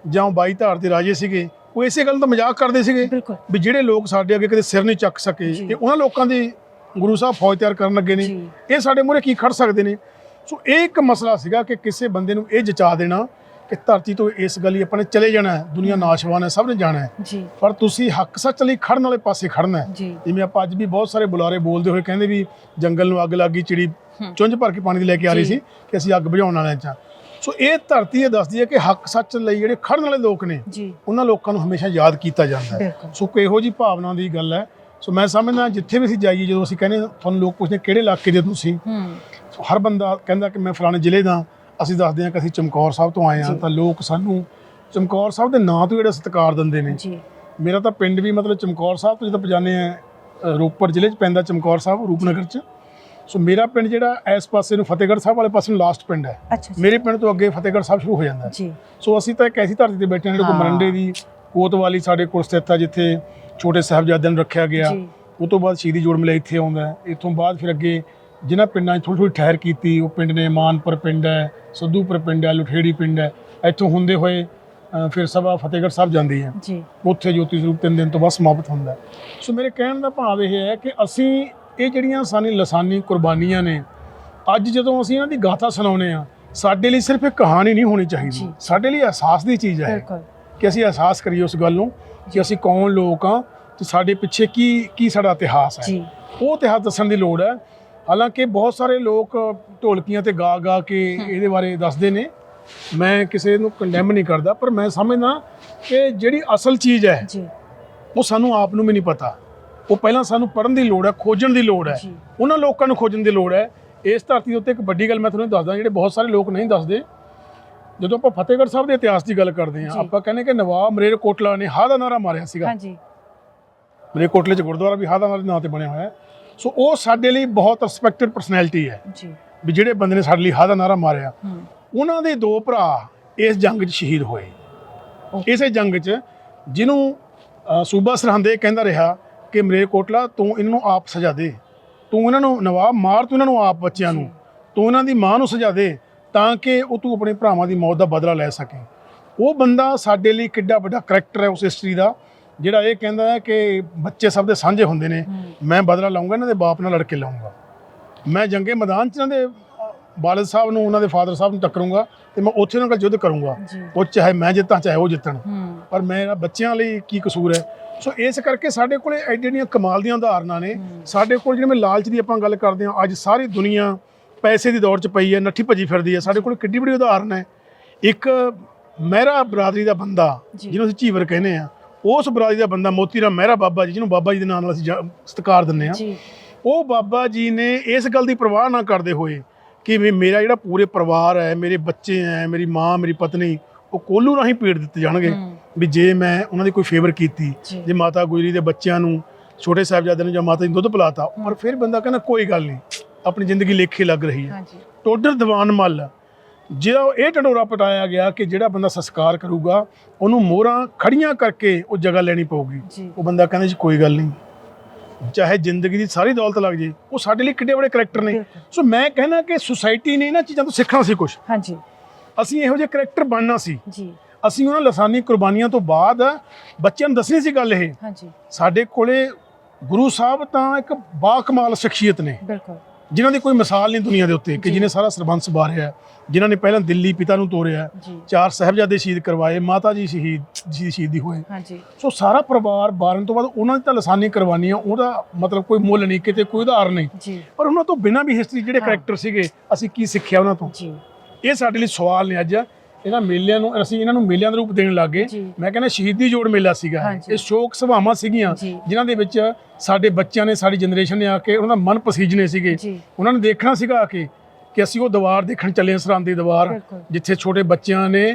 ਜਾਂ ਬਾਈ ਧਾਰ ਦੇ ਰਾਜੇ ਸੀਗੇ ਉਹ ਇਸੇ ਗੱਲ ਦਾ ਮਜ਼ਾਕ ਕਰਦੇ ਸੀਗੇ ਵੀ ਜਿਹੜੇ ਲੋਕ ਸਾਡੇ ਅੱਗੇ ਕਦੇ ਸਿਰ ਨਹੀਂ ਚੱਕ ਸਕੇ। ਇਹ ਉਹਨਾਂ ਲੋਕਾਂ ਦੀ ਗੁਰੂ ਸਾਹਿਬ ਫੌਜ ਤਿਆਰ ਕਰਨ ਲੱਗੇ ਨੇ। ਇਹ ਸਾਡੇ ਮੂਹਰੇ ਕੀ ਖੜ ਸਕਦੇ ਨੇ? ਸੋ ਇਹ ਇੱਕ ਮਸਲਾ ਸੀਗਾ ਕਿ ਕਿਸੇ ਬੰਦੇ ਨੂੰ ਇਹ ਜਚਾ ਦੇਣਾ ਕਿ ਧਰਤੀ ਤੋਂ ਇਸ ਗਲੀ ਆਪਾਂ ਨੇ ਚਲੇ ਜਾਣਾ ਹੈ ਦੁਨੀਆ ਨਾਸ਼ਵਾਨ ਹੈ ਸਭ ਨੇ ਜਾਣਾ ਹੈ। ਪਰ ਤੁਸੀਂ ਹੱਕ ਸੱਚ ਲਈ ਖੜਨ ਵਾਲੇ ਪਾਸੇ ਖੜਨਾ ਹੈ। ਜਿਵੇਂ ਆਪਾਂ ਅੱਜ ਵੀ ਬਹੁਤ ਸਾਰੇ ਬੁਲਾਰੇ ਬੋਲਦੇ ਹੋਏ ਕਹਿੰਦੇ ਵੀ ਜੰਗਲ ਨੂੰ ਅੱਗ ਲੱਗੀ ਚਿੜੀ ਚੁੰਝ ਭਰ ਕੇ ਪਾਣੀ ਦੀ ਲੈ ਕੇ ਆ ਰਹੀ। ਸੀ ਕਿ ਅਸੀਂ ਅੱਗ ਬੁਝਾਉਣ ਵਾਲਿਆਂ ਚ। ਸੋ ਇਹ ਧਰਤੀ ਇਹ ਦੱਸਦੀ ਹੈ ਕਿ ਹੱਕ ਸੱਚ ਲਈ ਜਿਹੜੇ ਖੜਨ ਵਾਲੇ ਲੋਕ ਨੇ ਉਹਨਾਂ ਲੋਕਾਂ ਨੂੰ ਹਮੇਸ਼ਾ ਯਾਦ ਕੀਤਾ ਜਾਂਦਾ ਹੈ। ਸੋ ਕੋਈ ਇਹੋ ਜੀ ਭਾਵਨਾ ਦੀ ਗੱਲ ਹੈ। ਸੋ ਮੈਂ ਸਮਝਦਾ ਜਿੱਥੇ ਵੀ ਅਸੀਂ ਜਾਈਏ ਜਦੋਂ ਅਸੀਂ ਕਹਿੰਦੇ ਤੁਹਾਨੂੰ ਲੋਕ ਪੁੱਛਦੇ ਕਿਹੜੇ ਇਲਾਕੇ ਦੇ ਤੁਸੀਂ? ਹੂੰ। ਸੋ ਹਰ ਬੰਦਾ ਕਹਿੰਦਾ ਕਿ ਮੈਂ ਫਲਾਣੇ ਜ਼ਿਲ੍ਹੇ ਦਾ ਅਸੀਂ ਦੱਸਦੇ ਹਾਂ ਕਿ ਅਸੀਂ ਚਮਕੌਰ ਸਾਹਿਬ ਤੋਂ ਆਏ ਹਾਂ। ਤਾਂ ਲੋਕ ਸਾਨੂੰ ਚਮਕੌਰ ਸਾਹਿਬ ਦੇ ਨਾਂ ਤੋਂ ਜਿਹੜਾ ਸਤਿਕਾਰ ਦਿੰਦੇ ਨੇ। ਜੀ। ਮੇਰਾ ਤਾਂ ਪਿੰਡ ਵੀ ਮਤਲਬ ਚਮਕੌਰ ਸਾਹਿਬ ਤੋਂ ਜਦੋਂ ਪਜਾਨੇ ਆ ਰੋਪੜ ਜ਼ਿਲ੍ਹੇ 'ਚ ਪੈਂਦਾ ਚਮਕੌਰ ਸਾਹਿਬ ਰੂਪਨਗਰ 'ਚ। ਸੋ ਮੇਰਾ ਪਿੰਡ ਜਿਹੜਾ ਇਸ ਪਾਸੇ ਨੂੰ ਫਤਿਹਗੜ੍ਹ ਸਾਹਿਬ ਵਾਲੇ ਪਾਸੇ ਨੂੰ ਲਾਸਟ ਪਿੰਡ ਹੈ। ਮੇਰੇ ਪਿੰਡ ਤੋਂ ਅੱਗੇ ਫਤਿਹਗੜ੍ਹ ਸਾਹਿਬ ਸ਼ੁਰੂ ਹੋ ਜਾਂਦਾ ਹੈ। ਸੋ ਅਸੀਂ ਤਾਂ ਇੱਕ ਐਸੀ ਧਰਤੀ ਤੇ ਬੈਠੇ ਹਾਂ ਜਿਹੜੇ। ਮਰੰਡੇ ਦੀ ਕੋਤਵਾਲੀ ਸਾਡੇ ਕੋਲ ਸਥਿਤ ਹੈ ਜਿੱਥੇ ਛੋਟੇ ਸਾਹਿਬਜ਼ਾਦਿਆਂ ਨੂੰ ਰੱਖਿਆ ਗਿਆ। ਉਹ ਤੋਂ ਬਾਅਦ ਸ਼ਹੀਦੀ ਜੋੜ ਮਿਲਿਆ ਇੱਥੇ ਆਉਂਦਾ ਹੈ। ਇਥੋਂ ਬਾਅਦ ਫਿਰ ਅੱਗੇ ਜਿਨ੍ਹਾਂ ਪਿੰਡਾਂ 'ਚ ਥੋੜ੍ਹੀ ਥੋੜ੍ਹੀ ਠਹਿਰ ਕੀਤੀ ਉਹ ਪਿੰਡ ਨੇ ਮਾਨਪੁਰ ਪਿੰਡ ਹੈ ਸੱਧੂਪੁਰ ਪਿੰਡ ਹੈ ਲੁਠੇੜੀ ਪਿੰਡ ਹੈ। ਇੱਥੋਂ ਹੁੰਦੇ ਹੋਏ ਫਿਰ ਸਭਾ ਫਤਿਹਗੜ੍ਹ ਸਾਹਿਬ ਜਾਂਦੀ ਹੈ। ਜੀ। ਉੱਥੇ ਜੋਤੀ ਸਰੂਪ ਤਿੰਨ ਦਿਨ ਤੋਂ ਬਾਅਦ ਸਮਾਪਤ ਹੁੰਦਾ। ਸੋ ਮੇਰੇ ਕਹਿਣ ਦਾ ਭਾਵ ਇਹ ਹੈ ਕਿ ਅਸੀਂ ਇਹ ਜਿਹੜੀਆਂ ਸਾਨੀ ਲਸਾਨੀ ਕੁਰਬਾਨੀਆਂ ਨੇ ਅੱਜ ਜਦੋਂ ਅਸੀਂ ਇਹਨਾਂ ਦੀ ਗਾਥਾ ਸੁਣਾਉਂਦੇ ਆ ਸਾਡੇ ਲਈ ਸਿਰਫ ਇੱਕ ਕਹਾਣੀ ਨਹੀਂ ਹੋਣੀ ਚਾਹੀਦੀ। ਸਾਡੇ ਲਈ ਅਹਿਸਾਸ ਦੀ ਚੀਜ਼ ਹੈ। ਕਿ ਅਸੀਂ ਅਹਿਸਾਸ ਕਰੀਏ ਉਸ ਗੱਲ ਨੂੰ ਕਿ ਅਸੀਂ ਕੌਣ ਲੋਕ ਆ ਤੇ ਸਾਡੇ ਪਿੱਛੇ ਕੀ ਕੀ ਸਾਡਾ ਇਤਿਹਾਸ ਹੈ। ਉਹ ਇਤਿਹਾਸ ਦੱਸਣ ਦੀ ਲੋੜ ਹੈ। ਹਾਲਾਂਕਿ ਬਹੁਤ ਸਾਰੇ ਲੋਕ ਢੋਲਕੀਆਂ ਤੇ ਗਾ ਗਾ ਕੇ ਇਹਦੇ ਬਾਰੇ ਦੱਸਦੇ ਨੇ। ਮੈਂ ਕਿਸੇ ਨੂੰ ਕੰਡੈਮ ਨਹੀਂ ਕਰਦਾ ਪਰ ਮੈਂ ਸਮਝਦਾ ਕਿ ਜਿਹੜੀ ਅਸਲ ਚੀਜ਼ ਹੈ ਜੀ। ਉਹ ਸਾਨੂੰ ਆਪ ਨੂੰ ਵੀ ਨਹੀਂ ਪਤਾ। ਉਹ ਪਹਿਲਾਂ ਸਾਨੂੰ ਪੜ੍ਹਨ ਦੀ ਲੋੜ ਹੈ ਖੋਜਣ ਦੀ ਲੋੜ ਹੈ। ਉਹਨਾਂ ਲੋਕਾਂ ਨੂੰ ਖੋਜਣ ਦੀ ਲੋੜ ਹੈ। ਇਸ ਧਰਤੀ ਦੇ ਉੱਤੇ ਇੱਕ ਵੱਡੀ ਗੱਲ ਮੈਂ ਤੁਹਾਨੂੰ ਦੱਸਦਾ ਜਿਹੜੇ ਬਹੁਤ ਸਾਰੇ ਲੋਕ ਨਹੀਂ ਦੱਸਦੇ। ਜਦੋਂ ਆਪਾਂ ਫਤਿਹਗੜ੍ਹ ਸਾਹਿਬ ਦੇ ਇਤਿਹਾਸ ਦੀ ਗੱਲ ਕਰਦੇ ਹਾਂ। ਆਪਾਂ ਕਹਿੰਦੇ ਕਿ ਨਵਾਬ ਮਰੇਰ ਕੋਟਲਾ ਨੇ ਹਾਦਾ ਨਾਰਾ ਮਾਰਿਆ ਸੀਗਾ। ਹਾਂਜੀ। ਮਰੇਰ ਕੋਟਲੇ 'ਚ ਗੁਰਦੁਆਰਾ ਵੀ ਹਾਦਾ ਨਾਰੇ ਦੇ ਨਾਂ ਤੇ ਬਣਿਆ ਹੋਇਆ ਹੈ। ਸੋ ਉਹ ਸਾਡੇ ਲਈ ਬਹੁਤ ਰਿਸਪੈਕਟਡ ਪਰਸਨੈਲਿਟੀ ਹੈ। ਜੀ। ਵੀ ਜਿਹੜੇ ਬੰਦੇ ਨੇ ਸਾਡੇ ਲਈ ਹਾਦਾ ਨਾਰਾ ਮਾਰਿਆ। ਹੂੰ। ਉਹਨਾਂ ਦੇ ਦੋ ਭਰਾ ਇਸ ਜੰਗ 'ਚ ਸ਼ਹੀਦ ਹੋਏ। ਇਸੇ ਜੰਗ 'ਚ ਜਿਹਨੂੰ ਸੂਬਾ ਸਰਹੰਦ ਕਹਿੰਦਾ ਰਿਹਾ ਕਿ ਮਰੇ ਕੋਟਲਾ ਤੂੰ ਇਹਨਾਂ ਨੂੰ ਆਪ ਸਜ਼ਾ ਦੇ। ਤੂੰ ਇਹਨਾਂ ਨੂੰ ਨਵਾਬ ਮਾਰ ਤੂੰ ਇਹਨਾਂ ਨੂੰ ਆਪ ਬੱਚਿਆਂ ਨੂੰ। ਤੂੰ ਇਹਨਾਂ ਦੀ ਮਾਂ ਨੂੰ ਸਜ਼ਾ ਦੇ ਤਾਂ ਕਿ ਉਹ ਤੂੰ ਆਪਣੇ ਭਰਾਵਾਂ ਦੀ ਮੌਤ ਦਾ ਬਦਲਾ ਲੈ ਸਕੇ। ਉਹ ਬੰਦਾ ਸਾਡੇ ਲਈ ਕਿੱਡਾ ਵੱਡਾ ਕਰੈਕਟਰ ਹੈ ਉਸ ਹਿਸਟਰੀ ਦਾ ਜਿਹੜਾ ਇਹ ਕਹਿੰਦਾ ਹੈ ਕਿ ਬੱਚੇ ਸਭ ਦੇ ਸਾਂਝੇ ਹੁੰਦੇ ਨੇ। ਮੈਂ ਬਦਲਾ ਲਵਾਂਗਾ ਇਹਨਾਂ ਦੇ ਬਾਪ ਨਾਲ ਲੜ ਕੇ ਲਵਾਂਗਾ ਮੈਂ ਜੰਗੇ ਮੈਦਾਨ 'ਚ ਇਹਨਾਂ ਦੇ ਅ, ਵਾਲਿਦ ਸਾਹਿਬ ਨੂੰ ਉਹਨਾਂ ਦੇ ਫਾਦਰ ਸਾਹਿਬ ਨੂੰ ਟੱਕਰੂੰਗਾ ਤੇ ਮੈਂ ਉੱਥੇ ਉਹਨਾਂ ਨਾਲ ਯੁੱਧ ਕਰੂੰਗਾ। ਉਹ ਚਾਹੇ ਮੈਂ ਜਿੱਤਾਂ ਚਾਹੇ ਉਹ ਜਿੱਤਣ। ਪਰ ਮੇਰਾ ਬੱਚਿਆਂ ਲਈ ਕੀ ਕਸੂਰ ਹੈ? ਸੋ ਇਸ ਕਰਕੇ ਸਾਡੇ ਕੋਲੇ ਐਡੀਆਂ ਕਮਾਲ ਦੀਆਂ ਉਦਾਹਰਨਾਂ ਨੇ। ਸਾਡੇ ਕੋਲ ਜਿਵੇਂ ਲਾਲਚ ਦੀ ਆਪਾਂ ਗੱਲ ਕਰਦੇ ਹਾਂ ਅੱਜ ਸਾਰੀ ਦੁਨੀਆ ਪੈਸੇ ਦੀ ਦੌੜ 'ਚ ਪਈ ਹੈ ਨੱਠੀ ਭੱਜੀ ਫਿਰਦੀ ਹੈ। ਸਾਡੇ ਕੋਲ ਕਿੱਡੀ ਬੜੀ ਉਦਾਹਰਨ ਹੈ। ਇੱਕ ਮਹਿਰਾ ਬਰਾਦਰੀ ਦਾ ਬੰਦਾ। ਜਿਹਨੂੰ ਅਸੀਂ ਝੀਵਰ ਕਹਿੰਦੇ ਆ ਉਸ ਬਰਾਦਰੀ ਦਾ ਬੰਦਾ ਮੋਤੀ ਰਾਮ ਮਹਿਰਾ ਬਾਬਾ ਜੀ ਜਿਹਨੂੰ ਬਾਬਾ ਜੀ ਦੇ ਨਾਮ ਨਾਲ ਅਸੀਂ ਸਤਿਕਾਰ ਦਿੰਦੇ ਆ ਉਹ ਬਾਬਾ ਜੀ ਨੇ ਇਸ ਗੱਲ ਦੀ ਪਰਵਾਹ ਨਾ ਕਰਦੇ ਹੋਏ ਕਿ ਵੀ ਮੇਰਾ ਜਿਹੜਾ ਪੂਰੇ ਪਰਿਵਾਰ ਹੈ ਮੇਰੇ ਬੱਚੇ ਹੈ ਮੇਰੀ ਮਾਂ ਮੇਰੀ ਪਤਨੀ ਉਹ ਕੋਲੂ ਰਾਹੀਂ ਪੀੜ ਦਿੱਤੇ ਜਾਣਗੇ। ਵੀ ਜੇ ਮੈਂ ਉਹਨਾਂ ਦੀ ਕੋਈ ਫੇਵਰ ਕੀਤੀ ਜੀ। ਮਾਤਾ ਗੁਜਰੀ ਦੇ ਬੱਚਿਆਂ ਨੂੰ ਛੋਟੇ ਸਾਹਿਬਜ਼ਾਦੇ ਨੂੰ ਜਾਂ ਮਾਤਾ ਜੀ ਦੁੱਧ ਪਿਲਾਤਾ ਪਰ ਫਿਰ ਬੰਦਾ ਕਹਿੰਦਾ ਕੋਈ ਗੱਲ ਨਹੀਂ ਆਪਣੀ ਜ਼ਿੰਦਗੀ ਲੇਖੇ ਲੱਗ ਰਹੀ ਹੈ। ਟੋਡਰ ਦੀਵਾਨ ਮੱਲ ਜਿਹੜਾ ਇਹ ਢੰਡੋਰਾ ਪਟਾਇਆ ਗਿਆ ਕਿ ਜਿਹੜਾ ਬੰਦਾ ਸੰਸਕਾਰ ਕਰੂਗਾ ਉਹਨੂੰ ਮੋਹਰਾਂ ਖੜੀਆਂ ਕਰਕੇ ਉਹ ਜਗ੍ਹਾ ਲੈਣੀ ਪਊਗੀ। ਉਹ ਬੰਦਾ ਕਹਿੰਦਾ ਜੀ ਕੋਈ ਗੱਲ ਨਹੀਂ ਚਾਹੇ ਜ਼ਿੰਦਗੀ ਦੀ ਸਾਰੀ ਦੌਲਤ ਲੱਗ ਜੇ ਉਹ ਸਾਡੇ ਲਈ ਕਿੱਡੇ ਬੜੇ ਕਰੈਕਟਰ ਨੇ। ਸੋ ਮੈਂ ਕਹਿਣਾ ਕਿ ਸੁਸਾਇਟੀ ਨੇ ਇਹਨਾਂ ਚੀਜ਼ਾਂ ਤੋਂ ਸਿੱਖਣਾ ਸੀ ਕੁਝ ਹਾਂਜੀ। ਅਸੀਂ ਇਹੋ ਜਿਹੇ ਕਰੈਕਟਰ ਬਣਨਾ ਸੀ। ਜੀ। ਅਸੀਂ ਉਹਨਾਂ ਲਸਾਨੀ ਕੁਰਬਾਨੀਆਂ ਤੋਂ ਬਾਅਦ ਬੱਚਿਆਂ ਨੂੰ ਦੱਸਣੀ ਸੀ ਗੱਲ ਇਹ। ਹਾਂਜੀ। ਸਾਡੇ ਕੋਲੇ ਗੁਰੂ ਸਾਹਿਬ ਤਾਂ ਇੱਕ ਬਾਕਮਾਲ ਸ਼ਖਸੀਅਤ ਨੇ। ਬਿਲਕੁਲ। ਜਿਨ੍ਹਾਂ ਦੀ ਕੋਈ ਮਿਸਾਲ ਨਹੀਂ ਦੁਨੀਆ ਦੇ ਉੱਤੇ ਕਿ। ਜਿਨੇ ਸਾਰਾ ਸਰਬੰਸ ਬਾਰਿਆ ਜਿਨ੍ਹਾਂ ਨੇ ਪਹਿਲਾਂ ਦਿੱਲੀ ਪਿਤਾ ਨੂੰ ਤੋਰਿਆ ਚਾਰ ਸਾਹਿਬਜ਼ਾਦੇ ਸ਼ਹੀਦ ਕਰਵਾਏ ਮਾਤਾ ਜੀ ਸ਼ਹੀਦ ਜੀ ਸ਼ਹੀਦੀ ਹੋਏ। ਹਾਂਜੀ। ਸੋ ਸਾਰਾ ਪਰਿਵਾਰ ਬਾਰਨ ਤੋਂ ਬਾਅਦ ਉਹਨਾਂ ਦੀ ਤਾਂ ਲਸਾਨੀ ਕੁਰਬਾਨੀਆਂ ਉਹਦਾ ਮਤਲਬ ਕੋਈ ਮੁੱਲ ਨਹੀਂ ਕਿਤੇ ਕੋਈ ਉਦਾਹਰਨ ਨਹੀਂ। ਪਰ ਉਹਨਾਂ ਤੋਂ ਬਿਨਾਂ ਵੀ ਹਿਸਟਰੀ ਜਿਹੜੇ। ਕਰੈਕਟਰ ਸੀਗੇ ਅਸੀਂ ਕੀ ਸਿੱਖਿਆ ਉਹਨਾਂ ਤੋਂ? ਜੀ। ਇਹ ਸਾਡੇ ਲਈ ਸਵਾਲ ਨੇ ਅੱਜ। ਇਹਨਾਂ ਮੇਲਿਆਂ ਨੂੰ ਅਸੀਂ ਇਹਨਾਂ ਨੂੰ ਮੇਲਿਆਂ ਦਾ ਰੂਪ ਦੇਣ ਲੱਗੇ। ਜੀ। ਮੈਂ ਕਹਿੰਦਾ ਸ਼ਹੀਦੀ ਜੋੜ ਮੇਲਾ ਸੀਗਾ ਇਹ। ਸ਼ੋਕ ਸਭਾਵਾਂ ਸੀਗੀਆਂ। ਜਿਨ੍ਹਾਂ ਦੇ ਵਿੱਚ ਸਾਡੇ ਬੱਚਿਆਂ ਨੇ ਸਾਡੀ ਜਨਰੇਸ਼ਨ ਨੇ ਆ ਕੇ ਉਹਨਾਂ ਦਾ ਮਨ ਪਸੀਜਨੇ ਸੀਗੇ। ਉਹਨਾਂ ਨੇ ਦੇਖਣਾ ਸੀਗਾ ਆ ਕੇ ਕਿ ਅਸੀਂ ਉਹ ਦੀਵਾਰ ਦੇਖਣ ਚੱਲੇ ਹਾਂ ਸਰਹੰਦ ਦੀ ਦੀਵਾਰ। ਜਿੱਥੇ ਛੋਟੇ ਬੱਚਿਆਂ ਨੇ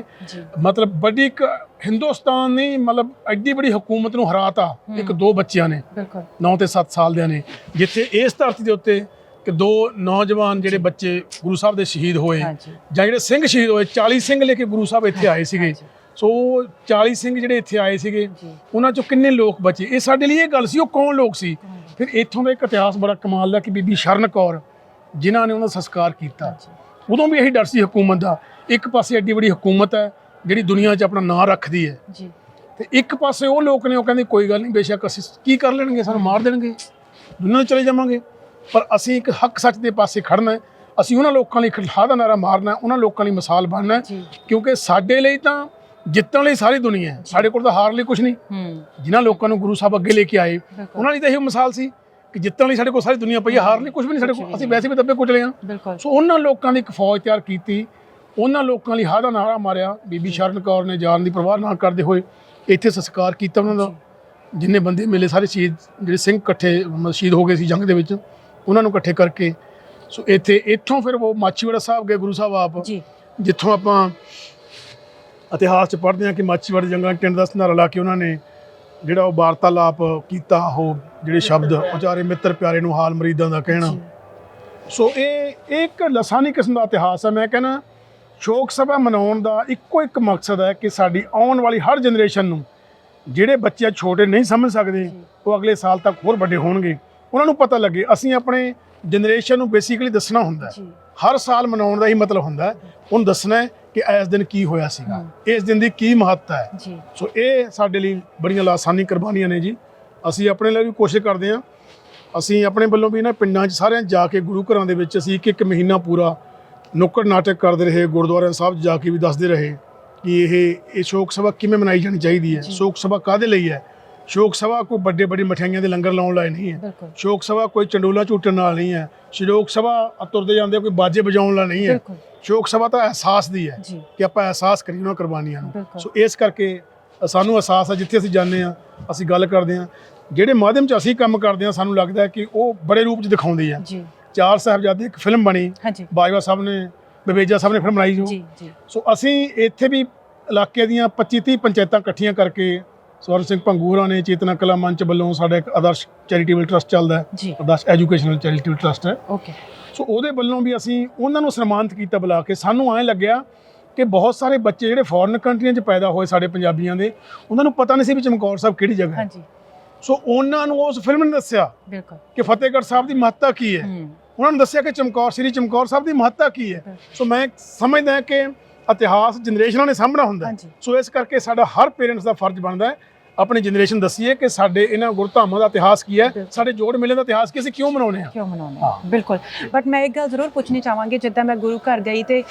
ਮਤਲਬ ਵੱਡੀ ਇੱਕ ਹਿੰਦੁਸਤਾਨ ਨੇ ਮਤਲਬ ਐਡੀ ਬੜੀ ਹਕੂਮਤ ਨੂੰ ਹਰਾਤਾ ਇੱਕ ਦੋ ਬੱਚਿਆਂ ਨੇ। ਬਿਲਕੁਲ। 9 ਤੇ 7 ਸਾਲ ਦੇ ਨੇ। ਜਿੱਥੇ ਇਸ ਧਰਤੀ ਦੇ ਉੱਤੇ ਕਿ ਦੋ ਨੌਜਵਾਨ ਜਿਹੜੇ ਬੱਚੇ ਗੁਰੂ ਸਾਹਿਬ ਦੇ ਸ਼ਹੀਦ ਹੋਏ ਜਾਂ ਜਿਹੜੇ ਸਿੰਘ ਸ਼ਹੀਦ ਹੋਏ 40 ਸਿੰਘ ਲੈ ਕੇ ਗੁਰੂ ਸਾਹਿਬ ਇੱਥੇ ਆਏ ਸੀਗੇ। ਸੋ ਉਹ 40 ਸਿੰਘ ਜਿਹੜੇ ਇੱਥੇ ਆਏ ਸੀਗੇ ਉਹਨਾਂ ਚੋਂ ਕਿੰਨੇ ਲੋਕ ਬਚੇ? ਇਹ ਸਾਡੇ ਲਈ ਇਹ ਗੱਲ ਸੀ ਉਹ ਕੌਣ ਲੋਕ ਸੀ? ਫਿਰ ਇੱਥੋਂ ਦਾ ਇੱਕ ਇਤਿਹਾਸ ਬੜਾ ਕਮਾਲ ਦਾ ਕਿ ਬੀਬੀ ਸ਼ਰਨ ਕੌਰ ਜਿਨ੍ਹਾਂ ਨੇ ਉਹਨਾਂ ਦਾ ਸੰਸਕਾਰ ਕੀਤਾ। ਉਦੋਂ ਵੀ ਇਹੀ ਡਰ ਸੀ ਹਕੂਮਤ ਦਾ। ਇੱਕ ਪਾਸੇ ਐਡੀ ਵੱਡੀ ਹਕੂਮਤ ਹੈ ਜਿਹੜੀ ਦੁਨੀਆ 'ਚ ਆਪਣਾ ਨਾਂ ਰੱਖਦੀ ਹੈ। ਜੀ। ਤੇ ਇੱਕ ਪਾਸੇ ਉਹ ਲੋਕ ਨੇ ਉਹ ਕਹਿੰਦੇ ਕੋਈ ਗੱਲ ਨਹੀਂ ਬੇਸ਼ੱਕ ਅਸੀਂ ਕੀ ਕਰ ਲੈਣਗੇ ਸਾਨੂੰ ਮਾਰ ਦੇਣਗੇ। ਦੁਨੀਆ ਚਲੇ ਜਾਵਾਂਗੇ। ਪਰ ਅਸੀਂ ਇੱਕ ਹੱਕ ਸੱਚ ਦੇ ਪਾਸੇ ਖੜਨਾ ਹੈ ਅਸੀਂ ਉਹਨਾਂ ਲੋਕਾਂ ਲਈ ਖਿਲਾਫ ਦਾ ਨਾਰਾ ਮਾਰਨਾ ਉਹਨਾਂ ਲੋਕਾਂ ਲਈ ਮਿਸਾਲ ਬਣਨਾ ਕਿਉਂਕਿ ਸਾਡੇ ਲਈ ਤਾਂ ਜਿੱਤਣ ਲਈ ਸਾਰੀ ਦੁਨੀਆ ਹੈ। ਸਾਡੇ ਕੋਲ ਤਾਂ ਹਾਰ ਲਈ ਕੁਝ ਨਹੀਂ। ਜਿਨ੍ਹਾਂ ਲੋਕਾਂ ਨੂੰ ਗੁਰੂ ਸਾਹਿਬ ਅੱਗੇ ਲੈ ਕੇ ਆਏ ਉਹਨਾਂ ਲਈ ਤਾਂ ਇਹ ਮਿਸਾਲ ਸੀ ਕਿ ਜਿੱਤਣ ਲਈ ਸਾਡੇ ਕੋਲ ਸਾਰੀ ਦੁਨੀਆ ਪਈ ਹੈ ਹਾਰ ਲਈ ਕੁਝ ਵੀ ਨਹੀਂ ਸਾਡੇ ਕੋਲ। ਅਸੀਂ ਵੈਸੇ ਵੀ ਦੱਬੇ ਕੁਚਲੇ ਹਾਂ। ਬਿਲਕੁਲ। ਸੋ ਉਹਨਾਂ ਲੋਕਾਂ ਦੀ ਇੱਕ ਫੌਜ ਤਿਆਰ ਕੀਤੀ ਉਹਨਾਂ ਲੋਕਾਂ ਲਈ ਹਾਦਾ ਨਾਰਾ ਮਾਰਿਆ। ਬੀਬੀ ਸ਼ਰਨ ਕੌਰ ਨੇ ਜਾਨ ਦੀ ਪਰਵਾਹ ਨਾ ਕਰਦੇ ਹੋਏ ਇੱਥੇ ਸੰਸਕਾਰ ਕੀਤਾ ਉਹਨਾਂ ਦਾ ਜਿੰਨੇ ਬੰਦੇ ਮਿਲੇ ਸਾਰੇ ਸ਼ਹੀਦ ਜਿਹੜੇ ਸਿੰਘ ਇਕੱਠੇ ਸ਼ਹੀਦ ਹੋ ਗਏ ਸੀ ਜੰਗ ਦੇ ਵਿੱਚ। ਉਹਨਾਂ ਨੂੰ ਇਕੱਠੇ ਕਰਕੇ। ਸੋ ਇੱਥੇ ਇੱਥੋਂ ਫਿਰ ਉਹ ਮਾਚੀਵਾੜਾ ਸਾਹਿਬ ਗਏ ਗੁਰੂ ਸਾਹਿਬ ਆਪ। ਜੀ। ਜਿੱਥੋਂ ਆਪਾਂ ਇਤਿਹਾਸ 'ਚ ਪੜ੍ਹਦੇ ਹਾਂ ਕਿ ਮਾਚੀਵਾੜੇ ਜੰਗਾਂ 'ਚ ਟਿੰਡ ਦਾ ਸੰਧਾਰਾ ਲਾ ਕੇ ਉਹਨਾਂ ਨੇ ਜਿਹੜਾ ਉਹ ਵਾਰਤਾਲਾਪ ਕੀਤਾ ਉਹ ਜਿਹੜੇ ਸ਼ਬਦ ਉਚਾਰੇ ਮਿੱਤਰ ਪਿਆਰੇ ਨੂੰ ਹਾਲ ਮਰੀਦਾਂ ਦਾ ਕਹਿਣਾ। ਸੋ ਇਹ ਇਹ ਇੱਕ ਲਸਾਨੀ ਕਿਸਮ ਦਾ ਇਤਿਹਾਸ ਹੈ। ਮੈਂ ਕਹਿੰਦਾ ਸ਼ੋਕ ਸਭਾ ਮਨਾਉਣ ਦਾ ਇੱਕੋ ਇੱਕ ਮਕਸਦ ਹੈ ਕਿ ਸਾਡੀ ਆਉਣ ਵਾਲੀ ਹਰ ਜਨਰੇਸ਼ਨ ਨੂੰ ਜਿਹੜੇ ਬੱਚੇ ਛੋਟੇ ਨਹੀਂ ਸਮਝ ਸਕਦੇ ਉਹ ਅਗਲੇ ਸਾਲ ਤੱਕ ਹੋਰ ਵੱਡੇ ਹੋਣਗੇ। ਉਹਨਾਂ ਨੂੰ ਪਤਾ ਲੱਗੇ ਅਸੀਂ ਆਪਣੇ ਜਨਰੇਸ਼ਨ ਨੂੰ ਬੇਸਿਕਲੀ ਦੱਸਣਾ ਹੁੰਦਾ ਹਰ ਸਾਲ ਮਨਾਉਣ ਦਾ ਹੀ ਮਤਲਬ ਹੁੰਦਾ ਉਹਨੂੰ ਦੱਸਣਾ ਕਿ ਇਸ ਦਿਨ ਕੀ ਹੋਇਆ ਸੀਗਾ। ਇਸ ਦਿਨ ਦੀ ਕੀ ਮਹੱਤਤਾ ਹੈ। ਸੋ ਇਹ ਸਾਡੇ ਲਈ ਬੜੀਆਂ ਲਾਸਾਨੀ ਕੁਰਬਾਨੀਆਂ ਨੇ ਜੀ। ਅਸੀਂ ਆਪਣੇ ਲਈ ਵੀ ਕੋਸ਼ਿਸ਼ ਕਰਦੇ ਹਾਂ। ਅਸੀਂ ਆਪਣੇ ਵੱਲੋਂ ਵੀ ਇਹਨਾਂ ਪਿੰਡਾਂ 'ਚ ਸਾਰਿਆਂ ਜਾ ਕੇ ਗੁਰੂ ਘਰਾਂ ਦੇ ਵਿੱਚ ਅਸੀਂ ਇੱਕ ਇੱਕ ਮਹੀਨਾ ਪੂਰਾ ਨੁੱਕੜ ਨਾਟਕ ਕਰਦੇ ਰਹੇ। ਗੁਰਦੁਆਰਿਆਂ ਸਾਹਿਬ ਜਾ ਕੇ ਵੀ ਦੱਸਦੇ ਰਹੇ ਕਿ ਇਹ ਇਹ ਸ਼ੋਕ ਸਭਾ ਕਿਵੇਂ ਮਨਾਈ ਜਾਣੀ ਚਾਹੀਦੀ ਹੈ। ਸ਼ੋਕ ਸਭਾ ਕਾਦੇ ਲਈ ਹੈ? ਸ਼ੋਕ ਸਭਾ ਕੋਈ ਵੱਡੇ ਵੱਡੀ ਮਠਿਆਈਆਂ ਦੇ ਲੰਗਰ ਲਾਉਣ ਲਈ ਨਹੀਂ ਹੈ। ਬਿਲਕੁਲ। ਸ਼ੋਕ ਸਭਾ ਕੋਈ ਚੰਡੋਲਾ ਝੂਟਣ ਨਾਲ ਨਹੀਂ ਹੈ। ਸ਼ੋਕ ਸਭਾ ਤੁਰਦੇ ਜਾਂਦੇ ਕੋਈ ਬਾਜੇ ਵਜਾਉਣ ਨਾਲ ਨਹੀਂ ਹੈ। ਬਿਲਕੁਲ। ਸ਼ੋਕ ਸਭਾ ਤਾਂ ਅਹਿਸਾਸ ਦੀ ਹੈ ਜੀ। ਕਿ ਆਪਾਂ ਅਹਿਸਾਸ ਕਰੀਏ ਉਹਨਾਂ ਕੁਰਬਾਨੀਆਂ ਨੂੰ। ਬਿਲਕੁਲ। ਸੋ ਇਸ ਕਰਕੇ ਸਾਨੂੰ ਅਹਿਸਾਸ ਹੈ ਜਿੱਥੇ ਅਸੀਂ ਜਾਂਦੇ ਆ ਅਸੀਂ ਗੱਲ ਕਰਦੇ ਆ ਜਿਹੜੇ ਮਾਧਿਅਮ 'ਚ ਅਸੀਂ ਕੰਮ ਕਰਦੇ ਆ ਸਾਨੂੰ ਲੱਗਦਾ ਹੈ ਕਿ ਉਹ ਬੜੇ ਰੂਪ 'ਚ ਦਿਖਾਉਂਦੀ ਆ। ਜੀ। ਚਾਰ ਸਾਹਿਬਜ਼ਾਦੇ ਇੱਕ ਫਿਲਮ ਬਣੀ। ਹਾਂਜੀ। ਬਾਜਵਾ ਸਾਹਿਬ ਨੇ ਬਵੇਜਾ ਸਾਹਿਬ ਨੇ ਫਿਲਮ ਬਣਾਈ ਜੋ ਜੀ ਜੀ। ਸੋ ਅਸੀਂ ਇੱਥੇ ਵੀ ਇਲਾਕੇ ਦੀਆਂ 25 30 ਪੰਚਾਇਤਾਂ ਇਕੱਠੀਆਂ ਕਰਕੇ ਸਵਰਨ ਸਿੰਘ ਭੰਗੂਰਾ ਨੇ ਚੇਤਨਾ ਕਲਾ ਮੰਚ ਵੱਲੋਂ ਸਾਡਾ ਇੱਕ ਆਦਰਸ਼ ਚੈਰੀਟੇਬਲ ਟਰਸਟ ਚੱਲਦਾ ਹੈ। ਆਦਰਸ਼ ਐਜੂਕੇਸ਼ਨਲ ਚੈਰੀਟੇਬਲ ਟਰਸਟ ਹੈ। ਓਕੇ। ਸੋ ਉਹਦੇ ਵੱਲੋਂ ਵੀ ਅਸੀਂ ਉਹਨਾਂ ਨੂੰ ਸਨਮਾਨਿਤ ਕੀਤਾ ਬੁਲਾ ਕੇ ਸਾਨੂੰ ਐਂ ਲੱਗਿਆ ਕਿ ਬਹੁਤ ਸਾਰੇ ਬੱਚੇ ਜਿਹੜੇ ਫੋਰਨ ਕੰਟਰੀਆਂ 'ਚ ਪੈਦਾ ਹੋਏ ਸਾਡੇ ਪੰਜਾਬੀਆਂ ਦੇ ਉਹਨਾਂ ਨੂੰ ਪਤਾ ਨਹੀਂ ਸੀ ਵੀ ਚਮਕੌਰ ਸਾਹਿਬ ਕਿਹੜੀ ਜਗ੍ਹਾ ਹੈ। ਹਾਂਜੀ। ਸੋ ਉਹਨਾਂ ਨੂੰ ਉਸ ਫਿਲਮ ਨੇ ਦੱਸਿਆ ਬਿਲਕੁਲ। ਕਿ ਫਤਿਹਗੜ੍ਹ ਸਾਹਿਬ ਦੀ ਮਹੱਤਤਾ ਕੀ ਹੈ। ਉਹਨਾਂ ਨੂੰ ਦੱਸਿਆ ਕਿ ਚਮਕੌਰ ਸ੍ਰੀ ਚਮਕੌਰ ਸਾਹਿਬ ਦੀ ਮਹੱਤਤਾ ਕੀ ਹੈ। ਸੋ ਮੈਂ ਸਮਝਦਾ ਕਿ ਇਤਿਹਾਸ ਜਨਰੇਸ਼ਨਾਂ ਨੇ ਸਾਹਮਣਾ ਹੁੰਦਾ। ਸੋ ਇਸ ਕਰਕੇ ਸਾਡਾ ਹਰ ਪੇਰੈਂਟਸ ਦਾ ਫਰਜ਼ ਬਣਦਾ ਹੈ। ਆਪਣੀ ਜਨਰੇਸ਼ਨ ਦੱਸੀਏ ਕਿ ਸਾਡੇ ਇਹਨਾਂ ਗੁਰਧਾਮਾਂ ਦਾ ਇਤਿਹਾਸ ਕੀ ਹੈ। ਸਾਡੇ ਜੋੜ ਮੇਲੇ ਦਾ ਇਤਿਹਾਸ ਕੀ ਅਸੀਂ ਕਿਉਂ ਮਨਾਉਂਦੇ ਹਾਂ? ਕਿਉਂ ਮਨਾਉਂਦੇ ਹਾਂ? ਬਿਲਕੁਲ। ਬਟ ਮੈਂ ਇੱਕ ਗੱਲ ਜ਼ਰੂਰ ਪੁੱਛਣੀ ਚਾਹਾਂਗੀ ਜਿੱਦਾਂ ਮੈਂ ਗੁਰੂ ਘਰ ਗਈ ਤੇ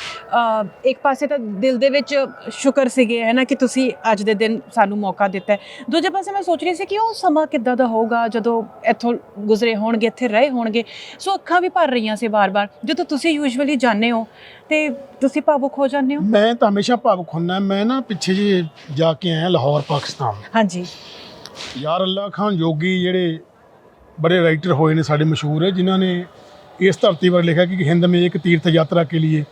ਇੱਕ ਪਾਸੇ ਤਾਂ ਦਿਲ ਦੇ ਵਿੱਚ ਸ਼ੁਕਰ ਸੀਗੇ ਹੈ ਨਾ ਕਿ ਤੁਸੀਂ ਅੱਜ ਦੇ ਦਿਨ ਸਾਨੂੰ ਮੌਕਾ ਦਿੱਤਾ ਹੈ। ਦੂਜੇ ਪਾਸੇ ਮੈਂ ਸੋਚ ਰਹੀ ਸੀ ਕਿ ਉਹ ਸਮਾਂ ਕਿੱਦਾਂ ਦਾ ਹੋਊਗਾ ਜਦੋਂ ਇੱਥੋਂ ਗੁਜ਼ਰੇ ਹੋਣਗੇ ਇੱਥੇ ਰਹੇ ਹੋਣਗੇ। ਸੋ ਅੱਖਾਂ ਵੀ ਭਰ ਰਹੀਆਂ ਸੀ ਬਾਰ-ਬਾਰ ਜਦੋਂ ਤੁਸੀਂ ਯੂਜੂਅਲੀ ਜਾਂਦੇ ਹੋ ਤੇ ਤੁਸੀਂ ਭਾਵੁਕ ਹੋ ਜਾਂਦੇ ਹੋ? ਮੈਂ ਤਾਂ ਹਮੇਸ਼ਾ ਭਾਵੁਕ ਹੁੰਨਾ ਮੈਂ ਨਾ ਪਿੱਛੇ ਜੇ ਜਾ ਕੇ ਆਇਆ ਲਾਹੌਰ ਪਾਕਿਸਤਾਨ। ਹਾਂਜੀ। ਯਾਰ ਅੱਲਾ ਖਾਨ ਜੋਗੀ ਜਿਹੜੇ ਬੜੇ ਰਾਈਟਰ ਹੋਏ ਨੇ ਸਾਡੇ ਮਸ਼ਹੂਰ ਹੈ ਜਿਨ੍ਹਾਂ ਨੇ ਇਸ ਧਰਤੀ 'ਤੇ ਲਿਖਿਆ ਕਿ ਹਿੰਦ ਮੇ ਇੱਕ ਤੀਰਥ ਯਾਤਰਾ ਕੇ ਲਈ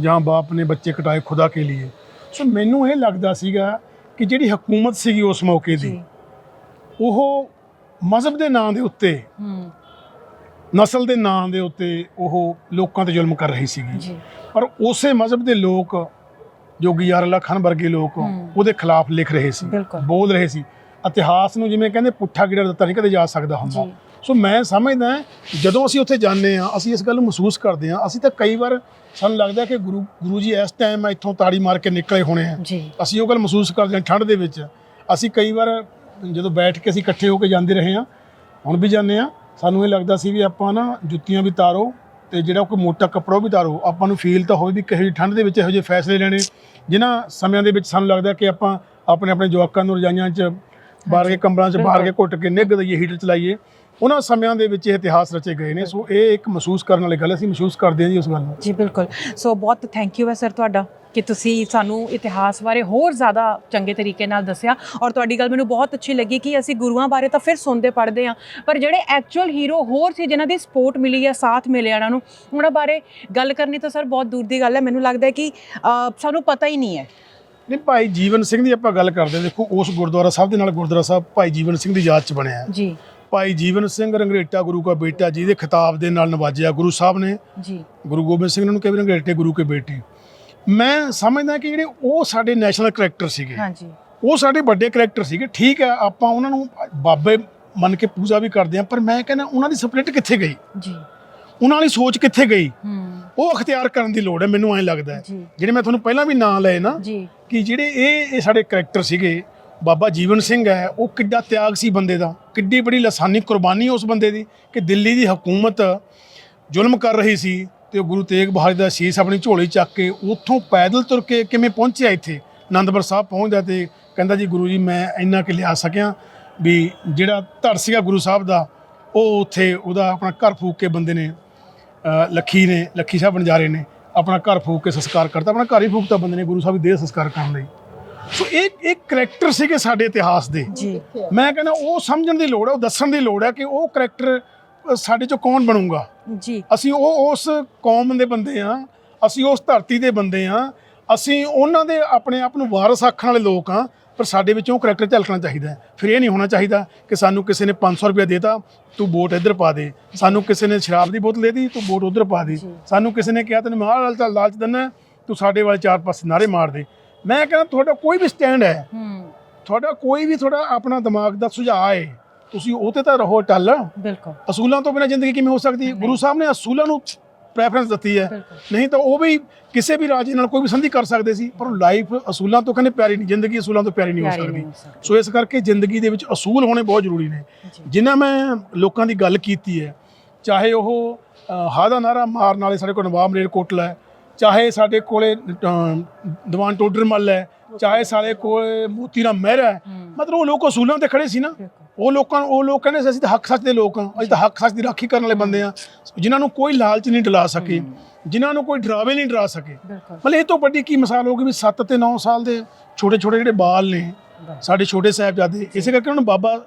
ਜਾਂ ਬਾਪ ਨੇ ਬੱਚੇ ਕਟਾਏ ਖੁਦਾ ਕੇ ਲਈ ਸੋ ਮੈਨੂੰ ਇਹ ਲੱਗਦਾ ਸੀਗਾ ਕਿ ਜਿਹੜੀ ਹਕੂਮਤ ਸੀਗੀ ਉਸ ਮੌਕੇ ਦੀ ਉਹ ਮਜ਼ਹਬ ਦੇ ਨਾਂ ਦੇ ਉੱਤੇ ਨਸਲ ਦੇ ਨਾਂ ਦੇ ਉੱਤੇ ਉਹ ਲੋਕਾਂ ਤੇ ਜ਼ੁਲਮ ਕਰ ਰਹੀ ਸੀਗੀ। ਪਰ ਉਸੇ ਮਜ਼ਹਬ ਦੇ ਲੋਕ ਜੋਗੀ ਯਾਰ ਅੱਲਾ ਖਾਨ ਵਰਗੇ ਲੋਕ। ਉਹਦੇ ਖਿਲਾਫ ਲਿਖ ਰਹੇ ਸੀ। ਬੋਲ ਰਹੇ ਸੀ। ਇਤਿਹਾਸ ਨੂੰ ਜਿਵੇਂ ਕਹਿੰਦੇ ਪੁੱਠਾ ਗਿੜਾ ਦਿੱਤਾ ਨਹੀਂ ਕਦੇ ਜਾ ਸਕਦਾ ਹੁੰਦਾ। ਸੋ ਮੈਂ ਸਮਝਦਾ ਜਦੋਂ ਅਸੀਂ ਉੱਥੇ ਜਾਂਦੇ ਆ ਅਸੀਂ ਇਸ ਗੱਲ ਨੂੰ ਮਹਿਸੂਸ ਕਰਦੇ ਆ ਅਸੀਂ ਤਾਂ ਕਈ ਵਾਰ ਸਾਨੂੰ ਲੱਗਦਾ ਕਿ ਗੁਰੂ ਗੁਰੂ ਜੀ ਇਸ ਟਾਈਮ ਇੱਥੋਂ ਤਾੜੀ ਮਾਰ ਕੇ ਨਿਕਲੇ ਹੋਣੇ ਆ। ਅਸੀਂ ਉਹ ਗੱਲ ਮਹਿਸੂਸ ਕਰਦੇ ਹਾਂ ਠੰਡ ਦੇ ਵਿੱਚ। ਅਸੀਂ ਕਈ ਵਾਰ ਜਦੋਂ ਬੈਠ ਕੇ ਅਸੀਂ ਇਕੱਠੇ ਹੋ ਕੇ ਜਾਂਦੇ ਰਹੇ ਆ ਹੁਣ ਵੀ ਜਾਂਦੇ ਆ ਸਾਨੂੰ ਇਹ ਲੱਗਦਾ ਸੀ ਵੀ ਆਪਾਂ ਨਾ ਜੁੱਤੀਆਂ ਵੀ ਤਾਰੋ ਤੇ ਜਿਹੜਾ ਕੋਈ ਮੋਟਾ ਕੱਪੜਾ ਉਹ ਵੀ ਤਾਰੋ। ਆਪਾਂ ਨੂੰ ਫੀਲ ਤਾਂ ਹੋਵੇ ਵੀ ਕਹੇ ਠੰਡ ਦੇ ਵਿੱਚ ਇਹੋ ਜਿਹੇ ਫੈਸਲੇ ਲੈਣੇ। ਜਿਨ੍ਹਾਂ ਸਮਿਆਂ ਦੇ ਵਿੱਚ ਸਾਨੂੰ ਲੱਗਦਾ ਕਿ ਆਪਾਂ ਆਪਣੇ ਆਪਣੇ ਜਵਾਕਾਂ ਨੂੰ ਰਜਾਈਆਂ 'ਚ ਬਾਹਰ ਕੇ ਕੰਬਲਾਂ 'ਚ ਬਾਹਰ ਕੇ ਘੁੱਟ ਕੇ ਨਿੱਘ ਦਈਏ ਹੀਟਰ ਚਲਾਈਏ। ਉਹਨਾਂ ਸਮਿਆਂ ਦੇ ਵਿੱਚ ਇਹ ਇਤਿਹਾਸ ਰਚੇ ਗਏ ਨੇ ਸੋ ਇਹ ਇੱਕ ਮਹਿਸੂਸ ਕਰਨ ਵਾਲੀ ਗੱਲ ਅਸੀਂ ਮਹਿਸੂਸ ਕਰਦੇ ਹਾਂ ਜੀ ਉਸ ਗੱਲ ਨੂੰ। ਜੀ ਬਿਲਕੁਲ। ਸੋ ਬਹੁਤ ਥੈਂਕ ਯੂ ਹੈ ਸਰ ਤੁਹਾਡਾ ਕਿ ਤੁਸੀਂ ਸਾਨੂੰ ਇਤਿਹਾਸ ਬਾਰੇ ਹੋਰ ਜ਼ਿਆਦਾ ਚੰਗੇ ਤਰੀਕੇ ਨਾਲ ਦੱਸਿਆ ਔਰ ਤੁਹਾਡੀ ਗੱਲ ਮੈਨੂੰ ਬਹੁਤ ਅੱਛੀ ਲੱਗੀ ਕਿ ਅਸੀਂ ਗੁਰੂਆਂ ਬਾਰੇ ਤਾਂ ਫਿਰ ਸੁਣਦੇ ਪੜ੍ਹਦੇ ਹਾਂ ਪਰ ਜਿਹੜੇ ਐਕਚੁਅਲ ਹੀਰੋ ਹੋਰ ਸੀ ਜਿਨ੍ਹਾਂ ਦੀ ਸਪੋਰਟ ਮਿਲੀ ਹੈ ਸਾਥ ਮਿਲਿਆ ਉਹਨਾਂ ਨੂੰ ਉਹਨਾਂ ਬਾਰੇ ਗੱਲ ਕਰਨੀ ਤਾਂ ਸਰ ਬਹੁਤ ਦੂਰ ਦੀ ਗੱਲ ਹੈ ਮੈਨੂੰ ਲੱਗਦਾ ਹੈ ਕਿ ਸਾਨੂੰ ਪਤਾ ਹੀ ਨਹੀਂ ਹੈ। ਨਹੀਂ ਭਾਈ ਜੀਵਨ ਸਿੰਘ ਦੀ ਆਪਾਂ ਗੱਲ ਕਰਦੇ ਦੇਖੋ ਉਸ ਗੁਰਦੁਆਰਾ ਸਾਹਿਬ ਦੇ ਨਾਲ ਗੁਰਦੁਆਰਾ ਸਾਹਿਬ ਭਾਈ ਜੀਵਨ ਸਿੰਘ ਦੀ ਯਾਦ ਚ ਬਣਿਆ ਹੈ। ਜੀ। ਭਾਈ ਜੀਵਨ ਸਿੰਘ ਰੰਗਰੇਟਾ ਗੁਰੂ ਦਾ ਬੇਟਾ ਜਿਹਦੇ ਖਿਤਾਬ ਦੇ ਨਾਲ ਨਵਾਜਿਆ ਗੁਰੂ ਸਾਹਿਬ ਨੇ। ਜੀ। ਗੁਰੂ ਗੋਬਿੰਦ ਸਿੰਘ ਨੂੰ ਕਹਿੰਦੇ ਰੰਗਰੇਟੇ ਗੁਰੂ ਕੇ ਬੇਟੇ? ਮੈਂ ਸਮਝਦਾ ਕਿ ਜਿਹੜੇ ਉਹ ਸਾਡੇ ਨੈਸ਼ਨਲ ਕਰੈਕਟਰ ਸੀਗੇ। ਹਾਂਜੀ। ਉਹ ਸਾਡੇ ਵੱਡੇ ਕਰੈਕਟਰ ਸੀਗੇ ਠੀਕ ਹੈ ਆਪਾਂ ਉਹਨਾਂ ਨੂੰ ਬਾਬੇ ਮੰਨ ਕੇ ਪੂਜਾ ਵੀ ਕਰਦੇ ਹਾਂ ਪਰ ਮੈਂ ਕਹਿੰਦਾ ਉਹਨਾਂ ਦੀ ਸਪਲਿਟ ਕਿੱਥੇ ਗਈ? ਜੀ। ਉਹਨਾਂ ਵਾਲੀ ਸੋਚ ਕਿੱਥੇ ਗਈ? ਉਹ ਅਖਤਿਆਰ ਕਰਨ ਦੀ ਲੋੜ ਹੈ ਮੈਨੂੰ ਐਂ ਲੱਗਦਾ ਜਿਹੜੇ ਮੈਂ ਤੁਹਾਨੂੰ ਪਹਿਲਾਂ ਵੀ ਨਾਂ ਲਏ ਨਾ ਕਿ ਜਿਹੜੇ ਇਹ ਇਹ ਸਾਡੇ ਕਰੈਕਟਰ ਸੀਗੇ ਬਾਬਾ ਜੀਵਨ ਸਿੰਘ ਹੈ, ਉਹ ਕਿੱਡਾ ਤਿਆਗ ਸੀ ਬੰਦੇ ਦਾ, ਕਿੱਡੀ ਬੜੀ ਲਸਾਨੀ ਕੁਰਬਾਨੀ ਉਸ ਬੰਦੇ ਦੀ ਕਿ ਦਿੱਲੀ ਦੀ ਹਕੂਮਤ ਜ਼ੁਲਮ ਕਰ ਰਹੀ ਸੀ ਤੇ ਉਹ ਗੁਰੂ ਤੇਗ ਬਹਾਦਰ ਦਾ ਸੀਸ ਆਪਣੀ ਝੋਲੀ ਚੱਕ ਕੇ ਉੱਥੋਂ ਪੈਦਲ ਤੁਰ ਕੇ ਕਿਵੇਂ ਪਹੁੰਚਿਆ ਇੱਥੇ? ਆਨੰਦਪੁਰ ਸਾਹਿਬ ਪਹੁੰਚਦਾ ਤੇ ਕਹਿੰਦਾ ਜੀ ਗੁਰੂ ਜੀ, ਮੈਂ ਇੰਨਾ ਕਿ ਲਿਆ ਸਕਿਆ ਵੀ ਜਿਹੜਾ ਧੜ ਸੀਗਾ ਗੁਰੂ ਸਾਹਿਬ ਦਾ, ਉਹ ਉੱਥੇ ਉਹਦਾ ਆਪਣਾ ਘਰ ਫੂਕ ਕੇ ਬੰਦੇ ਨੇ ਲੱਖੀ ਨੇ, ਲੱਖੀ ਸਾਹਿਬ ਬੰਜਾਰੇ ਨੇ, ਆਪਣਾ ਘਰ ਫੂਕ ਕੇ ਸੰਸਕਾਰ ਕਰਤਾ, ਆਪਣਾ ਘਰ ਹੀ ਫੂਕਤਾ ਬੰਦੇ ਨੇ ਗੁਰੂ ਸਾਹਿਬ ਦੀ ਦੇਹ ਸੰਸਕਾਰ ਕਰਨ ਲਈ। ਸੋ ਇਹ ਇੱਕ ਕਰੈਕਟਰ ਸੀਗੇ ਸਾਡੇ ਇਤਿਹਾਸ ਦੇ। ਜੀ। ਮੈਂ ਕਹਿੰਦਾ ਉਹ ਸਮਝਣ ਦੀ ਲੋੜ ਹੈ ਉਹ ਦੱਸਣ ਦੀ ਲੋੜ ਹੈ ਕਿ ਉਹ ਕਰੈਕਟਰ ਸਾਡੇ ਚੋਂ ਕੌਣ ਬਣੂਗਾ। ਜੀ। ਅਸੀਂ ਉਹ ਉਸ ਕੌਮ ਦੇ ਬੰਦੇ ਆ ਅਸੀਂ ਉਸ ਧਰਤੀ ਦੇ ਬੰਦੇ ਆ ਅਸੀਂ ਉਹਨਾਂ ਦੇ ਆਪਣੇ ਆਪ ਨੂੰ ਵਾਰਸ ਆਖਣ ਵਾਲੇ ਲੋਕ ਆ ਪਰ ਸਾਡੇ ਵਿੱਚੋਂ ਕਰੈਕਟਰ ਝਲਕਣਾ ਚਾਹੀਦਾ ਫਿਰ ਇਹ ਨਹੀਂ ਹੋਣਾ ਚਾਹੀਦਾ ਕਿ ਸਾਨੂੰ ਕਿਸੇ ਨੇ 500 ਰੁਪਏ ਦੇਤਾ ਤੂੰ ਵੋਟ ਇੱਧਰ ਪਾ ਦੇ। ਸਾਨੂੰ ਕਿਸੇ ਨੇ ਸ਼ਰਾਬ ਦੀ ਬੋਤਲ ਦੇ ਦਿੱਤੀ ਤੂੰ ਵੋਟ ਉੱਧਰ ਪਾ ਦੇ। ਸਾਨੂੰ ਕਿਸੇ ਨੇ ਕਿਹਾ ਤੈਨੂੰ ਮਾਰ ਲਾਲਚ ਲਾਲਚ ਦਿੰਦਾ ਤੂੰ ਸਾਡੇ ਵਾਲੇ ਚਾਰ ਪਾਸੇ ਨਾਰੇ ਮਾਰ ਦੇ। ਮੈਂ ਕਹਿੰਦਾ ਤੁਹਾਡਾ ਕੋਈ ਵੀ ਸਟੈਂਡ ਹੈ ਹੂੰ। ਤੁਹਾਡਾ ਕੋਈ ਵੀ ਤੁਹਾਡਾ ਆਪਣਾ ਦਿਮਾਗ ਦਾ ਸੁਝਾਅ ਹੈ ਤੁਸੀਂ ਉਹ ਤੇ ਤਾਂ ਰਹੋ ਟੱਲ ਬਿਲਕੁਲ। ਅਸੂਲਾਂ ਤੋਂ ਬਿਨਾਂ ਜ਼ਿੰਦਗੀ ਕਿਵੇਂ ਹੋ ਸਕਦੀ? ਹੈ ਗੁਰੂ ਸਾਹਿਬ ਨੇ ਅਸੂਲਾਂ ਨੂੰ ਪ੍ਰੈਫਰੈਂਸ ਦਿੱਤੀ ਹੈ। ਨਹੀਂ ਤਾਂ ਉਹ ਵੀ ਕਿਸੇ ਵੀ ਰਾਜੇ ਨਾਲ ਕੋਈ ਵੀ ਸੰਧੀ ਕਰ ਸਕਦੇ ਸੀ ਪਰ ਲਾਈਫ ਅਸੂਲਾਂ ਤੋਂ ਕਹਿੰਦੇ ਪਿਆਰੀ ਨਹੀਂ ਜ਼ਿੰਦਗੀ ਅਸੂਲਾਂ ਤੋਂ ਪਿਆਰੀ ਨਹੀਂ ਹੋ ਸਕਦੀ। ਸੋ ਇਸ ਕਰਕੇ ਜ਼ਿੰਦਗੀ ਦੇ ਵਿੱਚ ਅਸੂਲ ਹੋਣੇ ਬਹੁਤ ਜ਼ਰੂਰੀ ਨੇ। ਜਿਨ੍ਹਾਂ ਮੈਂ ਲੋਕਾਂ ਦੀ ਗੱਲ ਕੀਤੀ ਹੈ ਚਾਹੇ ਉਹ ਅ, ਹਾ ਦਾ ਨਾਰਾ ਮਾਰਨ ਵਾਲੇ ਸਾਡੇ ਕੋਲ ਨਵਾਬ ਮਲੇਰ ਕੋਟਲਾ ਹੈ ਚਾਹੇ ਸਾਡੇ ਕੋਲੇ ਦੀਵਾਨ ਟੋਡਰਮਲ ਹੈ ਚਾਹੇ ਸਾਡੇ ਕੋਲ ਮੋਤੀ ਰਾਮ ਮਹਿਰਾ ਹੈ ਮਤਲਬ ਉਹ ਲੋਕ ਅਸੂਲਾਂ ਤੇ ਖੜੇ ਸੀ ਨਾ। ਉਹ ਲੋਕਾਂ ਉਹ ਲੋਕ ਕਹਿੰਦੇ ਸੀ ਅਸੀਂ ਤਾਂ ਹੱਕ ਸੱਚ ਦੇ ਲੋਕ ਹਾਂ ਅਸੀਂ ਤਾਂ ਹੱਕ ਸੱਚ ਦੀ ਰਾਖੀ ਕਰਨ ਵਾਲੇ ਬੰਦੇ ਆ ਜਿਨ੍ਹਾਂ ਨੂੰ ਕੋਈ ਲਾਲਚ ਨਹੀਂ ਡਲਾ ਸਕੇ ਜਿਨ੍ਹਾਂ ਨੂੰ ਕੋਈ ਡਰਾਵੇ ਨਹੀਂ ਡਰਾ ਸਕੇ। ਮਤਲਬ ਇਹ ਤੋਂ ਵੱਡੀ ਕੀ ਮਿਸਾਲ ਹੋਗੀ ਵੀ 7 ਤੇ 9 ਸਾਲ ਦੇ ਛੋਟੇ ਛੋਟੇ ਜਿਹੜੇ ਬਾਲ ਨੇ। ਸਾਡੇ ਛੋਟੇ ਸਾਹਿਬਜ਼ਾਦੇ ਇਸੇ ਕਰਕੇ ਉਹਨਾਂ ਨੂੰ ਬਾਬਾ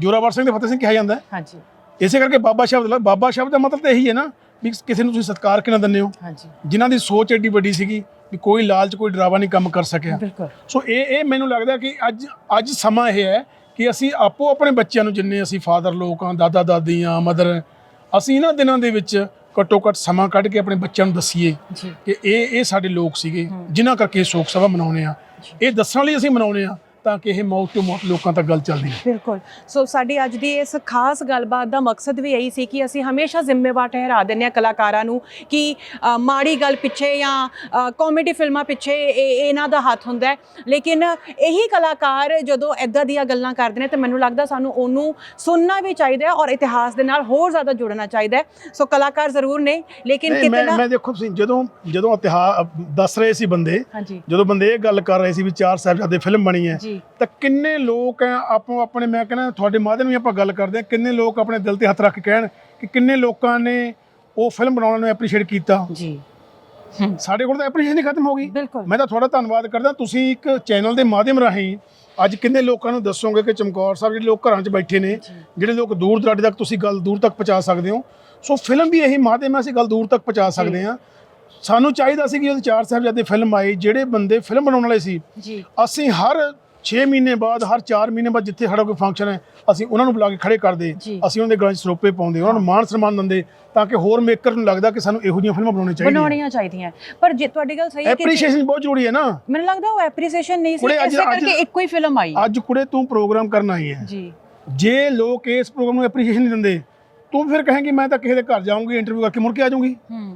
ਜੋਰਾਵਰ ਸਿੰਘ ਦੇ ਫਤਿਹ ਸਿੰਘ ਕਿਹਾ ਜਾਂਦਾ ਹੈ। ਹਾਂਜੀ। ਇਸੇ ਕਰਕੇ ਬਾਬਾ ਸ਼ਬਦ ਬਾਬਾ ਸ਼ਬਦ ਦਾ ਮਤਲਬ ਤਾਂ ਇਹੀ ਹੈ ਨਾ ਵੀ ਕਿਸੇ ਨੂੰ ਤੁਸੀਂ ਸਤਿਕਾਰ ਕਿਨਾਂ ਦਿੰਦੇ ਹੋ? ਹਾਂਜੀ। ਜਿਨ੍ਹਾਂ ਦੀ ਸੋਚ ਐਡੀ ਵੱਡੀ ਸੀਗੀ ਵੀ ਕੋਈ ਲਾਲਚ ਕੋਈ ਡਰਾਵਾ ਨਹੀਂ ਕੰਮ ਕਰ ਸਕਿਆ। ਬਿਲਕੁਲ। ਸੋ ਇਹ ਇਹ ਮੈਨੂੰ ਲੱਗਦਾ ਕਿ ਅੱਜ ਅੱਜ ਸਮਾਂ ਇਹ ਹੈ ਕਿ ਅਸੀਂ ਆਪੋ ਆਪਣੇ ਬੱਚਿਆਂ ਨੂੰ ਜਿੰਨੇ ਅਸੀਂ ਫਾਦਰ ਲੋਕ ਹਾਂ ਦਾਦਾ ਦਾਦੀ ਹਾਂ ਮਦਰ ਅਸੀਂ ਇਹਨਾਂ ਦਿਨਾਂ ਦੇ ਵਿੱਚ ਘੱਟੋ ਘੱਟ ਸਮਾਂ ਕੱਢ ਕੇ ਆਪਣੇ ਬੱਚਿਆਂ ਨੂੰ ਦੱਸੀਏ ਕਿ ਇਹ ਇਹ ਸਾਡੇ ਲੋਕ ਸੀਗੇ ਜਿਨ੍ਹਾਂ ਕਰਕੇ ਸ਼ੋਕ ਸਭਾ ਮਨਾਉਣੇ ਆ ਇਹ ਦੱਸਣ ਲਈ ਅਸੀਂ ਮਨਾਉਣੇ ਆ ਤਾਂ ਕਿ ਇਹ ਮੌਤ ਤੋਂ ਮੌਤ ਲੋਕਾਂ ਤੱਕ ਗੱਲ ਚੱਲਦੀ ਰਹੇ। ਬਿਲਕੁਲ। ਸੋ ਸਾਡੀ ਅੱਜ ਦੀ ਇਸ ਖਾਸ ਗੱਲਬਾਤ ਦਾ ਮਕਸਦ ਵੀ ਇਹੀ ਸੀ ਕਿ ਅਸੀਂ ਹਮੇਸ਼ਾ ਜ਼ਿੰਮੇਵਾਰ ਠਹਿਰਾ ਦਿੰਦੇ ਹਾਂ ਕਲਾਕਾਰਾਂ ਨੂੰ ਕਿ ਮਾੜੀ ਗੱਲ ਪਿੱਛੇ ਜਾਂ ਕਾਮੇਡੀ ਫਿਲਮਾਂ ਪਿੱਛੇ ਇਹ ਇਹਨਾਂ ਦਾ ਹੱਥ ਹੁੰਦਾ ਹੈ। ਲੇਕਿਨ ਇਹੀ ਕਲਾਕਾਰ ਜਦੋਂ ਐਦਾਂ ਦੀਆਂ ਗੱਲਾਂ ਕਰਦੇ ਨੇ ਤੇ ਮੈਨੂੰ ਲੱਗਦਾ ਸਾਨੂੰ ਉਹਨੂੰ ਸੁਣਨਾ ਵੀ ਚਾਹੀਦਾ ਹੈ ਔਰ ਇਤਿਹਾਸ ਦੇ ਨਾਲ ਹੋਰ ਜ਼ਿਆਦਾ ਜੁੜਨਾ ਚਾਹੀਦਾ ਹੈ। ਸੋ ਕਲਾਕਾਰ ਜ਼ਰੂਰ ਨੇ ਲੇਕਿਨ ਕਿਤੇ ਮੈਂ ਨਾ ਮੈਂ ਦੇਖੋ ਤੁਸੀਂ ਜਦੋਂ ਜਦੋਂ ਇਤਿਹਾਸ ਦੱਸ ਰਹੇ ਸੀ ਬੰਦੇ ਜਦੋਂ ਬੰਦੇ ਇਹ ਗੱਲ ਕਰ ਰਹੇ ਸੀ ਵੀ ਚਾਰ ਸਾਹਿਬਜ਼ਾਦੇ ਫਿਲਮ ਬਣੀ ਹੈ ਜੀ ਤਾਂ ਕਿੰਨੇ ਲੋਕ ਹੈ ਆਪੋ ਆਪਣੇ ਮੈਂ ਕਹਿੰਦਾ ਤੁਹਾਡੇ ਮਾਧਿਅਮ ਵੀ ਆਪਾਂ ਗੱਲ ਕਰਦੇ ਹਾਂ ਕਿੰਨੇ ਲੋਕ ਆਪਣੇ ਦਿਲ ਤੇ ਹੱਥ ਰੱਖ ਕੇ ਕਹਿਣ ਕਿ ਕਿੰਨੇ ਲੋਕਾਂ ਨੇ ਉਹ ਫਿਲਮ ਬਣਾਉਣ ਨੂੰ ਐਪਰੀਸ਼ੀਏਟ ਕੀਤਾ। ਜੀ। ਸਾਡੇ ਕੋਲ ਤਾਂ ਐਪਰੀਸ਼ੀਏਸ਼ਨ ਹੀ ਖਤਮ ਹੋ ਗਈ। ਮੈਂ ਤਾਂ ਤੁਹਾਡਾ ਧੰਨਵਾਦ ਕਰਦਾ ਤੁਸੀਂ ਇੱਕ ਚੈਨਲ ਦੇ ਮਾਧਿਅਮ ਰਾਹੀਂ ਅੱਜ ਕਿੰਨੇ ਲੋਕਾਂ ਨੂੰ ਦੱਸੋਗੇ ਕਿ ਚਮਕੌਰ ਸਾਹਿਬ ਜਿਹੜੇ ਲੋਕ ਘਰਾਂ 'ਚ ਬੈਠੇ ਨੇ ਜਿਹੜੇ ਲੋਕ ਦੂਰ ਦਰਾਡੇ ਤੱਕ ਤੁਸੀਂ ਗੱਲ ਦੂਰ ਤੱਕ ਪਹੁੰਚਾ ਸਕਦੇ ਹੋ। ਸੋ ਫਿਲਮ ਵੀ ਇਹੀ ਮਾਧਿਅਮ ਹੈ ਅਸੀਂ ਗੱਲ ਦੂਰ ਤੱਕ ਪਹੁੰਚਾ ਸਕਦੇ ਹਾਂ। ਸਾਨੂੰ ਚਾਹੀਦਾ ਸੀ ਕਿ ਜਦੋਂ ਚਾਰ ਸਾਹਿਬਜ਼ਾਦੇ ਫਿਲਮ ਆਈ ਜਿਹੜੇ ਬੰਦੇ ਫਿਲਮ ਬਣਾਉਣ ਵਾਲੇ ਸੀ। ਅਸੀਂ ਹਰ 6 ਮਹੀਨੇ ਬਾਅਦ ਹਰ 4 ਮਹੀਨੇ ਬਾਅਦ ਜਿੱਥੇ ਸਾਡਾ ਕੋਈ ਫੰਕਸ਼ਨ ਹੈ ਅਸੀਂ ਉਹਨਾਂ ਨੂੰ ਬੁਲਾ ਕੇ ਖੜੇ ਕਰਦੇ। ਅਸੀਂ ਉਹਨਾਂ ਦੇ ਗਲਾਂ 'ਚ ਸਰੋਪੇ ਪਾਉਂਦੇ ਉਹਨਾਂ ਨੂੰ ਮਾਣ ਸਨਮਾਨ ਦਿੰਦੇ ਤਾਂ ਕਿ ਹੋਰ ਮੇਕਰ ਨੂੰ ਲੱਗਦਾ ਕਿ ਸਾਨੂੰ ਇਹੋ ਜਿਹੀਆਂ ਫਿਲਮਾਂ ਬਣਾਉਣੀਆਂ ਚਾਹੀਦੀਆਂ। ਬਣਾਉਣੀਆਂ ਚਾਹੀਦੀਆਂ। ਪਰ ਜੇ ਤੁਹਾਡੀ ਗੱਲ ਸਹੀ ਹੈ ਕਿ ਐਪਰੀਸ਼ੀਏਸ਼ਨ ਬਹੁਤ ਜ਼ਰੂਰੀ ਹੈ ਨਾ। ਮੈਨੂੰ ਲੱਗਦਾ ਉਹ ਐਪਰੀਸੀਏਸ਼ਨ ਨਹੀਂ ਸੀ ਇਸੇ ਕਰਕੇ ਇੱਕੋ ਹੀ ਫਿਲਮ ਆਈ। ਅੱਜ ਕੁੜੇ ਤੂੰ ਪ੍ਰੋਗਰਾਮ ਕਰਨ ਆਈ ਹੈ। ਜੀ। ਜੇ ਲੋਕ ਇਸ ਪ੍ਰੋਗਰਾਮ ਨੂੰ ਐਪਰੀਸ਼ੀਏਸ਼ਨ ਨਹੀਂ ਦਿੰਦੇ ਤੂੰ ਫਿਰ ਕਹੇਂਗੀ ਮੈਂ ਤਾਂ ਕਿਸੇ ਦੇ ਘਰ ਜਾਊਂਗੀ ਇੰਟਰਵਿਊ ਕਰਕੇ ਮੁੜ ਕੇ ਆ ਜਾਊਂਗੀ।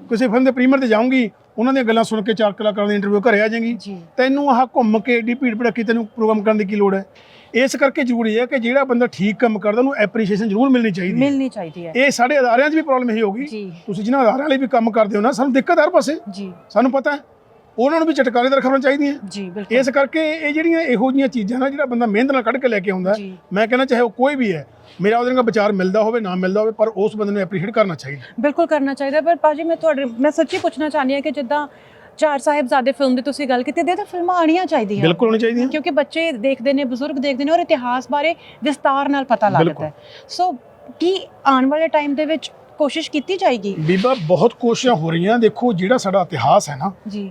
ਕਿਸੇ ਫਿਲਮ ਦੇ ਪ੍ਰੀਮੀਅਰ ਤੇ ਜਾਊਂਗੀ। ਉਹਨਾਂ ਦੀਆਂ ਗੱਲਾਂ ਸੁਣ ਕੇ ਚਾਰ ਕਲਾਕਾਰਾਂ ਦੀ ਇੰਟਰਵਿਊ ਘਰੇ ਆ ਜਾਏਗੀ। ਤੈਨੂੰ ਆਹ ਘੁੰਮ ਕੇ ਏਡੀ ਭੀੜ ਭੜੱਕੀ ਤੈਨੂੰ ਪ੍ਰੋਗਰਾਮ ਕਰਨ ਦੀ ਕੀ ਲੋੜ ਹੈ? ਇਸ ਕਰਕੇ ਜ਼ਰੂਰੀ ਹੈ ਕਿ ਜਿਹੜਾ ਬੰਦਾ ਠੀਕ ਕੰਮ ਕਰਦਾ ਉਹਨੂੰ ਐਪਰੀਸ਼ੀਏਸ਼ਨ ਜ਼ਰੂਰ ਮਿਲਣੀ ਚਾਹੀਦੀ ਹੈ। ਮਿਲਣੀ ਚਾਹੀਦੀ ਹੈ। ਇਹ ਸਾਡੇ ਅਦਾਰਿਆਂ 'ਚ ਵੀ ਪ੍ਰੋਬਲਮ ਇਹੀ ਹੋਗੀ ਤੁਸੀਂ ਜਿਹਨਾਂ ਅਦਾਰਿਆਂ ਲਈ ਵੀ ਕੰਮ ਕਰਦੇ ਹੋ ਨਾ ਸਾਨੂੰ ਦਿੱਕਤ ਹਰ ਪਾਸੇ। ਜੀ। ਸਾਨੂੰ ਪਤਾ ਹੈ। ਉਹਨਾਂ ਨੂੰ ਵੀ ਚਟਕਾਰੇਦਾਰ ਖਬਰਾਂ ਚਾਹੀਦੀਆਂ। ਜੀ ਬਿਲਕੁਲ। ਇਸ ਕਰਕੇ ਇਹ ਜਿਹੜੀਆਂ ਇਹੋ ਜਿਹੀਆਂ ਚੀਜ਼ਾਂ ਨਾ ਜਿਹੜਾ ਬੰਦਾ ਮਿਹਨਤ ਨਾਲ ਕੱਢ ਕੇ ਲੈ ਕੇ ਆਉਂਦਾ ਮੈਂ ਕਹਿੰਦਾ ਚਾਹੇ ਉਹ ਕੋਈ ਵੀ ਹੈ ਮੇਰਾ ਉਹਦੇ ਨਾਲ ਵਿਚਾਰ ਮਿਲਦਾ ਹੋਵੇ ਨਾ ਮਿਲਦਾ ਹੋਵੇ ਪਰ ਉਸ ਬੰਦੇ ਨੂੰ ਐਪਰੀਸ਼ੀਏਟ ਕਰਨਾ ਚਾਹੀਦਾ। ਬਿਲਕੁਲ ਕਰਨਾ ਚਾਹੀਦਾ ਪਰ ਪਾਜੀ ਮੈਂ ਤੁਹਾਡੇ ਮੈਂ ਸੱਚੀ ਪੁੱਛਣਾ ਚਾਹਨੀ ਹਾਂ ਕਿ ਜਿੱਦਾਂ ਚਾਰ ਸਾਹਿਬਜ਼ਾਦੇ ਫਿਲਮ ਦੀ ਤੁਸੀਂ ਗੱਲ ਕੀਤੀ ਤੇ ਤਾਂ ਫਿਲਮਾਂ ਆਣੀਆਂ ਚਾਹੀਦੀਆਂ। ਬਿਲਕੁਲ ਹੋਣੀ ਚਾਹੀਦੀਆਂ। ਕਿਉਂਕਿ ਬੱਚੇ ਦੇਖਦੇ ਨੇ ਬਜ਼ੁਰਗ ਦੇਖਦੇ ਨੇ ਔਰ ਇਤਿਹਾਸ ਬਾਰੇ ਵਿਸਤਾਰ ਨਾਲ ਪਤਾ ਲੱਗਦਾ। ਹੈ। ਸੋ ਕੀ ਆਉਣ ਵਾਲੇ ਟਾਈਮ ਦੇ ਵਿੱਚ ਕੋਸ਼ਿਸ਼ ਕੀਤੀ ਜਾਏਗੀ? ਬੀਬਾ ਬਹੁਤ ਕੋਸ਼ਿਸ਼ਾਂ ਹੋ ਰਹੀਆਂ। ਦੇਖੋ ਜਿਹੜਾ ਸਾਡਾ ਇਤਿਹਾਸ ਹੈ ਨਾ ਜੀ।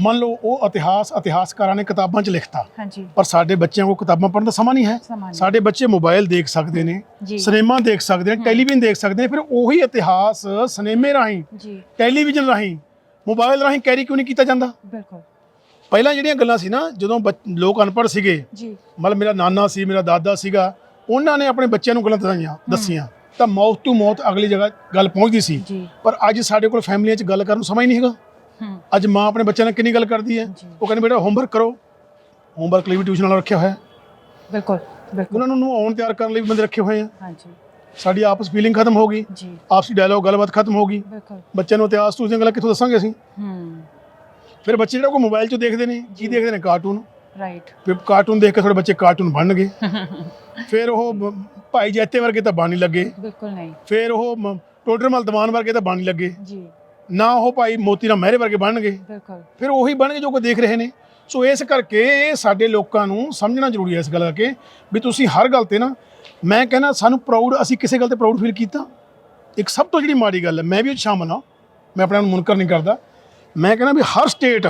ਮੰਨ ਲਓ ਉਹ ਇਤਿਹਾਸ ਇਤਿਹਾਸਕਾਰਾਂ ਨੇ ਕਿਤਾਬਾਂ 'ਚ ਲਿਖਤਾ। ਹਾਂਜੀ। ਪਰ ਸਾਡੇ ਬੱਚਿਆਂ ਕੋਲ ਕਿਤਾਬਾਂ ਪੜ੍ਹਨ ਦਾ ਸਮਾਂ ਨਹੀਂ ਹੈ। ਸਾਡੇ ਬੱਚੇ ਮੋਬਾਈਲ ਦੇਖ ਸਕਦੇ ਨੇ ਜੀ। ਸਿਨੇਮਾ ਦੇਖ ਸਕਦੇ ਨੇ ਟੈਲੀਵਿਜ਼ਨ ਦੇਖ ਸਕਦੇ ਨੇ ਫਿਰ ਉਹੀ ਇਤਿਹਾਸ ਸਿਨੇਮੇ ਰਾਹੀਂ ਜੀ। ਟੈਲੀਵਿਜ਼ਨ ਰਾਹੀਂ ਮੋਬਾਈਲ ਰਾਹੀਂ ਕੈਰੀ ਕਿਉਂ ਨਹੀਂ ਕੀਤਾ ਜਾਂਦਾ? ਬਿਲਕੁਲ। ਪਹਿਲਾਂ ਜਿਹੜੀਆਂ ਗੱਲਾਂ ਸੀ ਨਾ ਜਦੋਂ ਬੱਚ- ਲੋਕ ਅਨਪੜ੍ਹ ਸੀਗੇ ਜੀ। ਮਤਲਬ ਮੇਰਾ ਨਾਨਾ ਸੀ ਮੇਰਾ ਦਾਦਾ ਸੀਗਾ ਉਹਨਾਂ ਨੇ ਆਪਣੇ ਬੱਚਿਆਂ ਨੂੰ ਗੱਲਾਂ ਦੱਸੀਆਂ ਦੱਸੀਆਂ। ਤਾਂ ਮੌਤ ਤੋਂ ਮੌਤ ਅਗਲੀ ਜਗ੍ਹਾ ਗੱਲ ਪਹੁੰਚਦੀ ਸੀ। ਜੀ। ਪਰ ਅੱਜ ਸਾਡੇ ਕੋਲ ਫੈਮਲੀਆਂ 'ਚ ਗੱਲ ਕਰਨ ਨੂੰ ਸਮਾਂ ਹੀ ਨਹੀਂ ਹੈਗਾ। ਅੱਜ ਮਾਂ ਆਪਣੇ ਬੱਚਿਆਂ ਨਾਲ ਕਿੰਨੀ ਗੱਲ ਕਰਦੀ ਹੈ। ਉਹ ਕਹਿੰਦੇ ਬੇਟਾ ਹੋਮਵਰਕ ਕਰੋ। ਹੋਮਵਰਕ ਲਈ ਵੀ ਟਿਊਸ਼ਨ ਵਾਲਾ ਰੱਖਿਆ ਹੋਇਆ ਹੈ। ਬਿਲਕੁਲ ਬਿਲਕੁਲ। ਉਹਨਾਂ ਨੂੰ ਆਉਣ ਤਿਆਰ ਕਰਨ ਲਈ ਵੀ ਬੰਦੇ ਰੱਖੇ ਹੋਏ ਆ। ਹਾਂਜੀ। ਸਾਡੀ ਆਪਸ ਫੀਲਿੰਗ ਖਤਮ ਹੋ ਗਈ। ਜੀ। ਆਪਸੀ ਡਾਇਲੋਗ ਗੱਲਬਾਤ ਖਤਮ ਹੋ ਗਈ। ਬਿਲਕੁਲ। ਬੱਚਿਆਂ ਨੂੰ ਇਤਿਹਾਸ ਤੋਂ ਦੀਆਂ ਗੱਲਾਂ ਕਿੱਥੋਂ ਦੱਸਾਂਗੇ ਅਸੀਂ? ਹੂੰ। ਫਿਰ ਬੱਚੇ ਜਿਹੜਾ ਕੋਈ ਮੋਬਾਈਲ 'ਚ ਦੇਖਦੇ ਨੇ ਕੀ ਦੇਖਦੇ ਨੇ? ਕਾਰਟੂਨ ਰਾਈਟ ਫਿਰ ਕਾਰਟੂਨ ਦੇਖ ਕੇ ਥੋੜੇ ਬੱਚੇ ਕਾਰਟੂਨ ਬਣਨਗੇ। ਫਿਰ ਉਹ ਭਾਈ ਜੈਤੇ ਵਰਗੇ ਤਾਂ ਬਣ ਨਹੀਂ ਲੱਗੇ। ਬਿਲਕੁਲ ਨਹੀਂ। ਫਿਰ ਉਹ ਮ- ਟੋਡਰ ਮਲ ਦਮਾਨ ਵਰਗੇ ਤਾਂ ਬਣ ਨਹੀਂ ਲੱਗੇ। ਜੀ। ਨਾ ਉਹ ਭਾਈ ਮੋਤੀ ਰਾਮ ਮਹਿਰੇ ਵਰਗੇ ਬਣਨਗੇ। ਬਿਲਕੁਲ। ਫਿਰ ਉਹੀ ਬਣਨਗੇ ਜੋ ਕੋਈ ਦੇਖ ਰਹੇ ਨੇ। ਸੋ ਇਸ ਕਰਕੇ ਇਹ ਸਾਡੇ ਲੋਕਾਂ ਨੂੰ ਸਮਝਣਾ ਜ਼ਰੂਰੀ ਹੈ ਇਸ ਗੱਲ ਕਰਕੇ ਵੀ ਤੁਸੀਂ ਹਰ ਗੱਲ ਤੇ ਨਾ ਮੈਂ ਕਹਿੰਦਾ ਸਾਨੂੰ ਪ੍ਰਾਊਡ ਅਸੀਂ ਕਿਸੇ ਗੱਲ ਤੇ ਪ੍ਰਾਊਡ ਫੀਲ ਕੀਤਾ? ਇੱਕ ਸਭ ਤੋਂ ਜਿਹੜੀ ਮਾੜੀ ਗੱਲ ਹੈ ਮੈਂ ਵੀ ਉਹ ਸ਼ਾਮਲ ਹਾਂ। ਮੈਂ ਆਪਣੇ ਆਪ ਨੂੰ ਮੁਨਕਰ ਨਹੀਂ ਕਰਦਾ। ਮੈਂ ਕਹਿੰਦਾ ਵੀ ਹਰ ਸਟੇਟ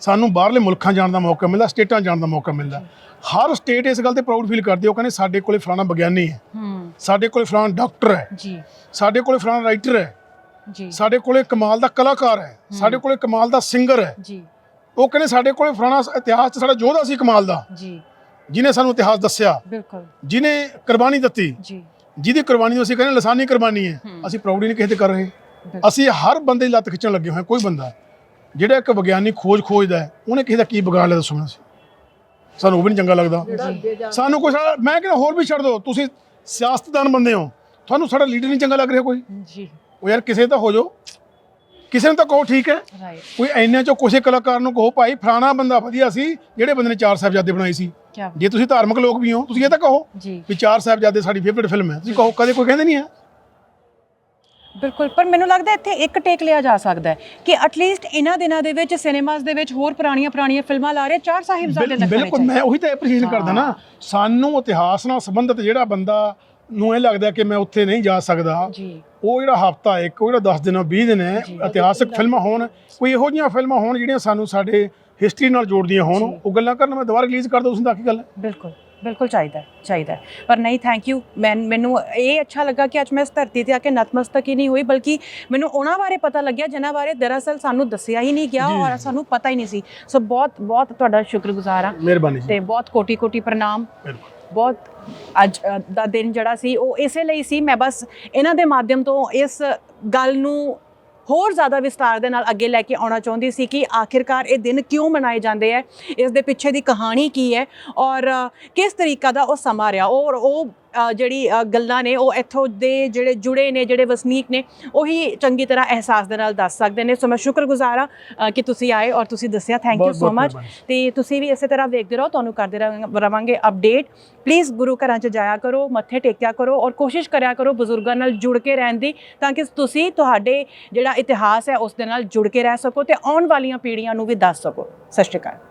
ਸਾਨੂੰ ਬਾਹਰਲੇ ਮੁਲਕਾਂ ਜਾਣ ਦਾ ਮੌਕਾ ਮਿਲਦਾ ਸਟੇਟਾਂ ਜਾਣ ਦਾ ਮੌਕਾ ਮਿਲਦਾ। ਹਰ ਸਟੇਟ ਇਸ ਗੱਲ ਤੇ ਪ੍ਰਾਊਡ ਫੀਲ ਕਰਦੀ ਉਹ ਕਹਿੰਦੇ ਸਾਡੇ ਕੋਲੇ ਫਲਾਣਾ ਵਿਗਿਆਨੀ ਹੈ। ਹੂੰ। ਸਾਡੇ ਕੋਲੇ ਫਲਾਣਾ ਡਾਕਟਰ ਹੈ। ਜੀ। ਸਾਡੇ ਕੋਲੇ ਫਲਾਣਾ ਰਾਈਟਰ ਹੈ। ਜੀ। ਸਾਡੇ ਕੋਲੇ ਕਮਾਲ ਦਾ ਕਲਾਕਾਰ ਹੈ ਸਾਡੇ ਕੋਲੇ ਕਮਾਲ ਦਾ ਸਿੰਗਰ ਹੈ। ਜੀ। ਉਹ ਕਹਿੰਦੇ ਸਾਡੇ ਕੋਲੇ ਫਲਾਣਾ ਇਤਿਹਾਸ ਸਾਡਾ ਯੋਧਾ ਸੀ ਕਮਾਲ ਦਾ। ਜੀ। ਜਿਨੇ ਸਾਨੂੰ ਇਤਿਹਾਸ ਦੱਸਿਆ। ਬਿਲਕੁਲ। ਜਿਨੇ ਕੁਰਬਾਨੀ ਦਿੱਤੀ। ਜੀ। ਜਿਹਦੀ ਕੁਰਬਾਨੀ ਨੂੰ ਅਸੀਂ ਕਹਿੰਦੇ ਲਸਾਨੀ ਕੁਰਬਾਨੀ ਹੈ। ਅਸੀਂ ਪ੍ਰਾਊਡ ਨਹੀਂ ਕਿਸੇ ਤੇ ਕਰ ਰਹੇ। ਅਸੀਂ ਹਰ ਬੰਦੇ ਦੀ ਲੱਤ ਖਿੱਚਣ ਲੱਗੇ ਹੋਏ ਕੋਈ ਬੰਦਾ। ਜਿਹੜਾ ਇੱਕ ਵਿਗਿਆਨੀ ਖੋਜ ਖੋਜਦਾ ਉਹਨੇ ਕਿਸੇ ਦਾ ਕੀ ਵਿਗਾੜ ਲਿਆ ਦੱਸੋ ਮੈਨੂੰ ਸਾਨੂੰ ਉਹ ਵੀ ਨਹੀਂ ਚੰਗਾ ਲੱਗਦਾ। ਸਾਨੂੰ ਕੁਛ ਮੈਂ ਕਹਿੰਦਾ ਹੋਰ ਵੀ ਛੱਡ ਦਿਓ। ਤੁਸੀਂ ਸਿਆਸਤਦਾਨ ਬੰਦੇ ਹੋ। ਤੁਹਾਨੂੰ ਸਾਡਾ ਲੀਡਰ ਨਹੀਂ ਚੰਗਾ ਲੱਗ ਰਿਹਾ ਕੋਈ? ਜੀ। ਉਹ ਯਾਰ ਕਿਸੇ ਦਾ ਹੋ ਜਾਓ। ਕਿਸੇ ਨੂੰ ਤਾਂ ਕਹੋ ਠੀਕ ਹੈ। ਰਾਈਟ ਕੋਈ ਐਨੇ ਚੋਂ ਕਿਸੇ ਕਲਾਕਾਰ ਨੂੰ ਕਹੋ ਭਾਈ ਫਲਾਣਾ ਬੰਦਾ ਵਧੀਆ ਸੀ ਜਿਹੜੇ ਬੰਦੇ ਨੇ ਚਾਰ ਸਾਹਿਬਜ਼ਾਦੇ ਬਣਾਈ ਸੀ। ਕੀ ਜੇ ਤੁਸੀਂ ਧਾਰਮਿਕ ਲੋਕ ਵੀ ਹੋ ਤੁਸੀਂ ਇਹ ਤਾਂ ਕਹੋ ਜੀ। ਵੀ ਚਾਰ ਸਾਹਿਬਜ਼ਾਦੇ ਸਾਡੀ ਫੇਵਰਿਟ ਫਿਲਮ ਹੈ। ਤੁਸੀਂ ਕਹੋ ਕਦੇ ਕੋਈ ਕਹਿੰਦੇ ਨਹੀਂ ਹੈ? ਬਿਲਕੁਲ ਪਰ ਮੈਨੂੰ ਲੱਗਦਾ ਇੱਥੇ ਇੱਕ ਟੇਕ ਲਿਆ ਜਾ ਸਕਦਾ ਹੈ ਕਿ ਐਟਲੀਸਟ ਇਹਨਾਂ ਦਿਨਾਂ ਦੇ ਵਿੱਚ ਸਿਨੇਮਾਸ ਦੇ ਵਿੱਚ ਹੋਰ ਪੁਰਾਣੀਆਂ ਪੁਰਾਣੀਆਂ ਫਿਲਮਾਂ ਲਾ ਰਹੇ ਚਾਰ ਸਾਹਿਬਜ਼ਾਦੇ ਬਿਲਕੁਲ ਮੈਂ ਉਹੀ ਤਾਂ ਐਪਰੀਸ਼ੀਏਟ ਕਰਦਾ ਨਾ। ਸਾਨੂੰ ਇਤਿਹਾਸ ਨਾਲ ਸੰਬੰਧਿਤ ਜਿਹੜਾ ਬੰਦਾ ਨੂੰ ਇਹ ਲੱਗਦਾ ਕਿ ਮੈਂ ਉੱਥੇ ਨਹੀਂ ਜਾ ਸਕਦਾ। ਜੀ। ਉਹ ਜਿਹੜਾ ਹਫਤਾ ਇੱਕ ਉਹ ਜਿਹੜਾ 10 ਦਿਨ 20 ਦਿਨ ਹੈ ਇਤਿਹਾਸਕ ਫਿਲਮਾਂ ਹੋਣ ਕੋਈ ਇਹੋ ਜਿਹੀਆਂ ਫਿਲਮਾਂ ਹੋਣ ਜਿਹੜੀਆਂ ਸਾਨੂੰ ਸਾਡੇ ਹਿਸਟਰੀ ਨਾਲ ਜੋੜਦੀਆਂ ਹੋਣ ਉਹ ਗੱਲਾਂ ਕਰਨ ਮੈਂ ਦੁਬਾਰਾ ਰਿਲੀਜ਼ ਕਰ ਦਊਂ ਉਸ ਦਾ ਕੀ ਗੱਲ ਹੈ। ਬਿਲਕੁਲ ਬਿਲਕੁਲ ਚਾਹੀਦਾ ਚਾਹੀਦਾ। ਪਰ ਨਹੀਂ ਥੈਂਕ ਯੂ ਮੈਂ ਮੈਨੂੰ ਇਹ ਅੱਛਾ ਲੱਗਾ ਕਿ ਅੱਜ ਮੈਂ ਇਸ ਧਰਤੀ ਤੇ ਆ ਕੇ ਨਤਮਸਤਕ ਹੀ ਨਹੀਂ ਹੋਈ ਬਲਕਿ ਮੈਨੂੰ ਉਹਨਾਂ ਬਾਰੇ ਪਤਾ ਲੱਗਿਆ ਜਿਨ੍ਹਾਂ ਬਾਰੇ ਦਰਅਸਲ ਸਾਨੂੰ ਦੱਸਿਆ ਹੀ ਨਹੀਂ ਗਿਆ ਔਰ। ਸਾਨੂੰ ਪਤਾ ਹੀ ਨਹੀਂ ਸੀ। ਸੋ ਬਹੁਤ ਬਹੁਤ ਤੁਹਾਡਾ ਸ਼ੁਕਰਗੁਜ਼ਾਰ ਹਾਂ। ਮਿਹਰਬਾਨੀ ਤੇ ਬਹੁਤ ਕੋਟੀ ਕੋਟੀ ਪ੍ਰਣਾਮ। ਬਿਲਕੁਲ ਬਹੁਤ ਅੱਜ ਦਾ ਦਿਨ ਜਿਹੜਾ ਸੀ, ਉਹ ਇਸੇ ਲਈ ਸੀ, ਮੈਂ ਬਸ ਇਹਨਾਂ ਦੇ ਮਾਧਿਅਮ ਤੋਂ ਇਸ ਗੱਲ ਨੂੰ ਹੋਰ ਜ਼ਿਆਦਾ ਵਿਸਤਾਰ ਦੇ ਨਾਲ ਅੱਗੇ ਲੈ ਕੇ ਆਉਣਾ ਚਾਹੁੰਦੀ ਸੀ ਕਿ ਆਖਿਰਕਾਰ ਇਹ ਦਿਨ ਕਿਉਂ ਮਨਾਏ ਜਾਂਦੇ ਹੈ ਇਸ ਦੇ ਪਿੱਛੇ ਦੀ ਕਹਾਣੀ ਕੀ ਹੈ ਔਰ ਕਿਸ ਤਰੀਕਾ ਦਾ ਉਹ ਸਮਾਂ ਰਿਹਾ ਔਰ ਉਹ ਜਿਹੜੀ ਗੱਲਾਂ ਨੇ ਉਹ ਇੱਥੋਂ ਦੇ ਜਿਹੜੇ ਜੁੜੇ ਨੇ ਜਿਹੜੇ ਵਸਨੀਕ ਨੇ ਉਹੀ ਚੰਗੀ ਤਰ੍ਹਾਂ ਅਹਿਸਾਸ ਦੇ ਨਾਲ ਦੱਸ ਸਕਦੇ ਨੇ। ਸੋ ਮੈਂ ਸ਼ੁਕਰਗੁਜ਼ਾਰ ਹਾਂ ਕਿ ਤੁਸੀਂ ਆਏ ਔਰ ਤੁਸੀਂ ਦੱਸਿਆ। Thank you so much. ਤੇ ਤੁਸੀਂ ਵੀ ਇਸੇ ਤਰ੍ਹਾਂ ਵੇਖਦੇ ਰਹੋ ਤੁਹਾਨੂੰ ਕਰਦੇ ਰਹਾਂਗੇ- ਰਵਾਂਗੇ ਅਪਡੇਟ ਪਲੀਜ਼ ਗੁਰੂ ਘਰਾਂ 'ਚ ਜਾਇਆ ਕਰੋ ਮੱਥੇ ਟੇਕਿਆ ਕਰੋ ਔਰ ਕੋਸ਼ਿਸ਼ ਕਰਿਆ ਕਰੋ ਬਜ਼ੁਰਗਾਂ ਨਾਲ ਜੁੜ ਕੇ ਰਹਿਣ ਦੀ ਤਾਂ ਕਿ ਤੁਸੀਂ ਤੁਹਾਡੇ ਜਿਹੜਾ ਇਤਿਹਾਸ ਹੈ ਉਸ ਦੇ ਨਾਲ ਜੁੜ ਕੇ ਰਹਿ ਸਕੋ ਤੇ ਆਉਣ ਵਾਲੀਆਂ ਪੀੜ੍ਹੀਆਂ ਨੂੰ ਵੀ ਦੱਸ ਸਕੋ। ਸਤਿ ਸ਼੍ਰੀ ਅਕਾਲ।